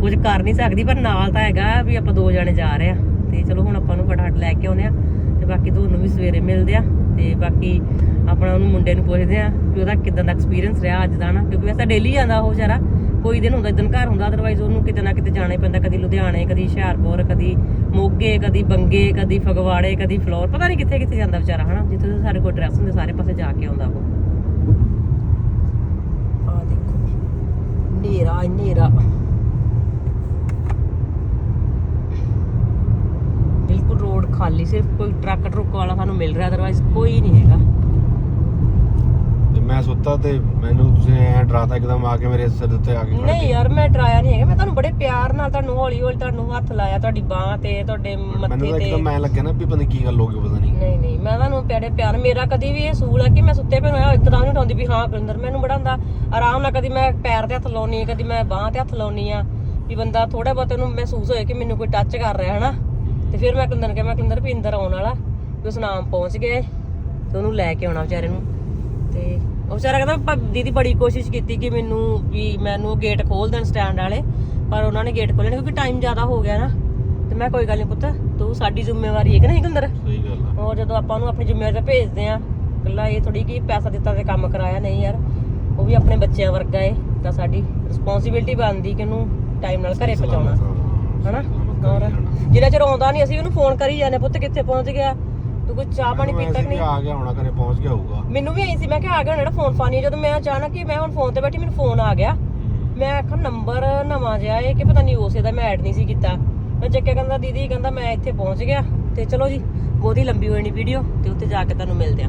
ਕੁਝ ਕਰ ਨਹੀਂ ਸਕਦੀ, ਪਰ ਨਾਲ ਤਾਂ ਹੈਗਾ ਵੀ ਆਪਾਂ ਦੋ ਜਾਣੇ ਜਾ ਰਹੇ ਆ ਤੇ ਚਲੋ ਹੁਣ ਆਪਾਂ ਨੂੰ ਫਟਾਫਟ ਲੈ ਕੇ ਆਉਨੇ ਆ ਤੇ ਬਾਕੀ ਤੁਹਾਨੂੰ ਵੀ ਸਵੇਰੇ ਮਿਲਦੇ ਆ ਤੇ ਬਾਕੀ ਆਪਣਾ ਉਹਨੂੰ ਮੁੰਡੇ ਨੂੰ ਪੁੱਛਦੇ ਆ ਕਿ ਉਹਦਾ ਕਿਦਾਂ ਦਾ ਐਕਸਪੀਰੀਅੰਸ ਰਿਹਾ ਅੱਜ ਦਾ ਨਾ ਕਿਉਂਕਿ ਵੈਸੇ ਡੇਲੀ ਜਾਂਦਾ ਉਹ ਵਿਚਾਰਾ। ਕੋਈ ਦਿਨ ਹੁੰਦਾ ਇਦਨ ਘਰ ਹੁੰਦਾ ਅਦਰਵਾਈਜ਼ ਉਹਨੂੰ ਕਿਤੇ ਨਾ ਕਿਤੇ ਜਾਣਾ ਹੀ ਪੈਂਦਾ, ਕਦੀ ਲੁਧਿਆਣੇ, ਕਦੀ ਹੁਸ਼ਿਆਰਪੁਰ, ਕਦੀ ਮੋਗੇ, ਕਦੀ ਬੰਗੇ, ਕਦੀ ਫਗਵਾੜੇ, ਕਦੀ ਫਲੋਰ, ਪਤਾ ਨਹੀਂ ਕਿੱਥੇ ਕਿੱਥੇ ਜਾਂਦਾ ਵਿਚਾਰਾ, ਹਨਾ? ਜਿੱਥੇ ਸਾਡੇ ਕੋਲ ਐਡਰੈਸ ਹੁੰਦੇ, ਸਾਰੇ ਪਾਸੇ ਜਾ ਕੇ ਆਉਂਦਾ ਉਹ। ਆ ਦੇਖੋ ਨੇਰਾ ਨੇਰਾ ਬਿਲਕੁਲ ਰੋਡ ਖਾਲੀ, ਸਿਰਫ ਕੋਈ ਟਰੱਕ ਟਰੁੱਕ ਵਾਲਾ ਸਾਨੂੰ ਮਿਲ ਰਿਹਾ ਅਦਰਵਾਈਜ਼ ਕੋਈ ਨਹੀਂ ਹੈਗਾ। ਮੈਂ ਸੁੱਤਾ ਤੇ ਮੈਨੂੰ ਤੁਸੀਂ ਐ ਡਰਾਤਾ ਇੱਕਦਮ ਆ ਕੇ ਮੇਰੇ ਸਿਰ ਦੇ ਉੱਤੇ ਆ ਕੇ ਖੜ ਨਹੀਂ ਗਏ। ਯਾਰ ਮੈਂ ਡਰਾਇਆ ਨਹੀਂ ਹੈਗਾ। ਮੈਂ ਤੁਹਾਨੂੰ ਬੜੇ ਪਿਆਰ ਨਾਲ ਤੁਹਾਨੂੰ ਹੌਲੀ ਹੌਲੀ ਤੁਹਾਨੂੰ ਹੱਥ ਲਾਇਆ ਤੁਹਾਡੀ ਬਾਹ ਤੇ ਤੁਹਾਡੇ ਮੈਨੂੰ ਮੱਥੇ ਤਾਂ। ਤੇ ਇੱਕਦਮ ਐ ਲੱਗਿਆ ਨਾ ਵੀ ਪਤਾ ਨੀ ਕੀ ਗੱਲ ਹੋ ਗਈ ਪਤਾ ਨਹੀਂ। ਨਹੀਂ ਨਹੀਂ ਮੈਂ ਤੁਹਾਨੂੰ ਪਿਆਰੇ ਪਿਆਰ ਮੇਰਾ ਕਦੀ ਵੀ ਇਹ ਸੂਲ ਆ ਕਿ ਮੈਂ ਸੁੱਤੇ ਪਏ ਹੋਇਆ ਇੱਕਦਮ ਨਹੀਂ ਉਠਾਉਂਦੀ ਵੀ ਹਾਂ ਕੁਲਿੰਦਰ ਮੈਨੂੰ ਬੜਾ ਹੁੰਦਾ ਆਰਾਮ ਨਾਲ ਕਦੀ ਮੈਂ ਪੈਰ ਤੇ ਹੱਥ ਲਾਉਣੀ ਕਦੀ ਮੈਂ ਬਾਹ ਤੇ ਹੱਥ ਲਾਉਣੀ ਆ ਵੀ ਬੰਦਾ ਥੋੜਾ ਬਹੁਤ ਉਹਨੂੰ ਮਹਿਸੂਸ ਹੋਏ ਕਿ ਮੈਨੂੰ ਕੋਈ ਟੱਚ ਕਰ ਰਿਹਾ ਹਨਾ? ਤੇ ਫਿਰ ਮੈਂ ਕੁਲਿੰਦਰ ਨੂੰ ਕਿਹਾ ਮੈਂ ਕੁਲਿੰਦਰ ਵੀ ਅੰਦਰ ਆਉਣ ਵਾਲਾ ਵੀ ਉਸ ਨਾਮ ਪਹੁੰਚ ਗਏ ਤੇ ਉਹਨੂੰ ਲੈ ਕੇ ਆਉਣਾ ਵਿਚਾਰੇ ਨੂੰ। ਤੇ ਉਹ ਵਿਚਾਰਾ ਕਹਿੰਦਾ ਪ- ਦੀਦੀ ਬੜੀ ਕੋਸ਼ਿਸ਼ ਕੀਤੀ ਕਿ ਮੈਨੂੰ ਵੀ ਮੈਨੂੰ ਗੇਟ ਖੋਲ ਦੇਣ ਸਟੈਂਡ ਵਾਲੇ ਪਰ ਉਹਨਾਂ ਨੇ ਗੇਟ ਖੋਲ੍ਹੇ ਨੀ ਕਿਉਂਕਿ ਟਾਈਮ ਜ਼ਿਆਦਾ ਹੋ ਗਿਆ ਨਾ। ਤੇ ਮੈਂ ਕੋਈ ਗੱਲ ਨਹੀਂ ਪੁੱਤ ਤੂੰ ਸਾਡੀ ਜ਼ਿੰਮੇਵਾਰੀ ਹੈ ਕਿ ਨਹੀਂ ਕੁਲਿੰਦਰ ਸਹੀ ਗੱਲ ਆ। ਹੋਰ ਜਦੋਂ ਆਪਾਂ ਨੂੰ ਆਪਣੀ ਜ਼ਿੰਮੇਵਾਰੀ ਤੇ ਭੇਜਦੇ ਆ ਇਕੱਲਾ ਇਹ ਥੋੜੀ ਕਿ ਪੈਸਾ ਦਿੱਤਾ ਤੇ ਕੰਮ ਕਰਾਇਆ ਨਹੀਂ ਯਾਰ ਉਹ ਵੀ ਆਪਣੇ ਬੱਚਿਆਂ ਵਰਗਾ ਏ ਤਾਂ ਸਾਡੀ ਰਿਸਪੌਂਸਿਬਿਲਟੀ ਬਣਦੀ ਕਿ ਉਹਨੂੰ ਟਾਈਮ ਨਾਲ ਘਰੇ ਪਹੁੰਚਾਉਣਾ। ਹਨਾ? ਹੋਰ ਜਿੰਨਾ ਚਿਰ ਆਉਂਦਾ ਨਹੀਂ ਅਸੀਂ ਉਹਨੂੰ ਫੋਨ ਕਰੀ ਜਾਂਦੇ ਪੁੱਤ ਕਿੱਥੇ ਪਹੁੰਚ ਗਿਆ? ਤੂੰ ਕੋਈ ਚਾਹ ਪਾਣੀ ਪੀਤਾ ਕਿ ਨਹੀਂ? ਆ ਗਿਆ ਹੋਣਾ ਘਰੇ ਪਹੁੰਚ ਗਿਆ ਹੋਊਗਾ। ਮੈਨੂੰ ਵੀ ਆਈ ਸੀ ਮੈਂ ਕਿਹਾ ਆ ਗਿਆ ਹੁਣ ਫੋਨ ਫਾਨੀ ਜਦੋਂ ਮੈਂ ਅਚਾਨਕ ਹੀ ਮੈਂ ਹੁਣ ਫੋਨ ਤੇ ਬੈਠੀ ਮੈਨੂੰ ਫੋਨ ਆ ਗਿਆ। ਮੈਂ ਆਖਾਂ ਨੰਬਰ ਨਵਾਂ ਜਿਹਾ ਏ ਕਿ ਪਤਾ ਨਹੀਂ ਉਸੇ ਦਾ ਮੈਂ ਐਡ ਨਹੀਂ ਸੀ ਕੀਤਾ। ਮੈਂ ਚੱਕਿਆ ਕਹਿੰਦਾ ਦੀਦੀ ਕਹਿੰਦਾ ਮੈਂ ਇੱਥੇ ਪਹੁੰਚ ਗਿਆ। ਤੇ ਚਲੋ ਜੀ ਬਹੁਤੀ ਲੰਬੀ ਨਹੀਂ ਵੀਡੀਓ ਤੇ ਉੱਥੇ ਜਾ ਕੇ ਤੁਹਾਨੂੰ ਮਿਲਦੇ ਆ।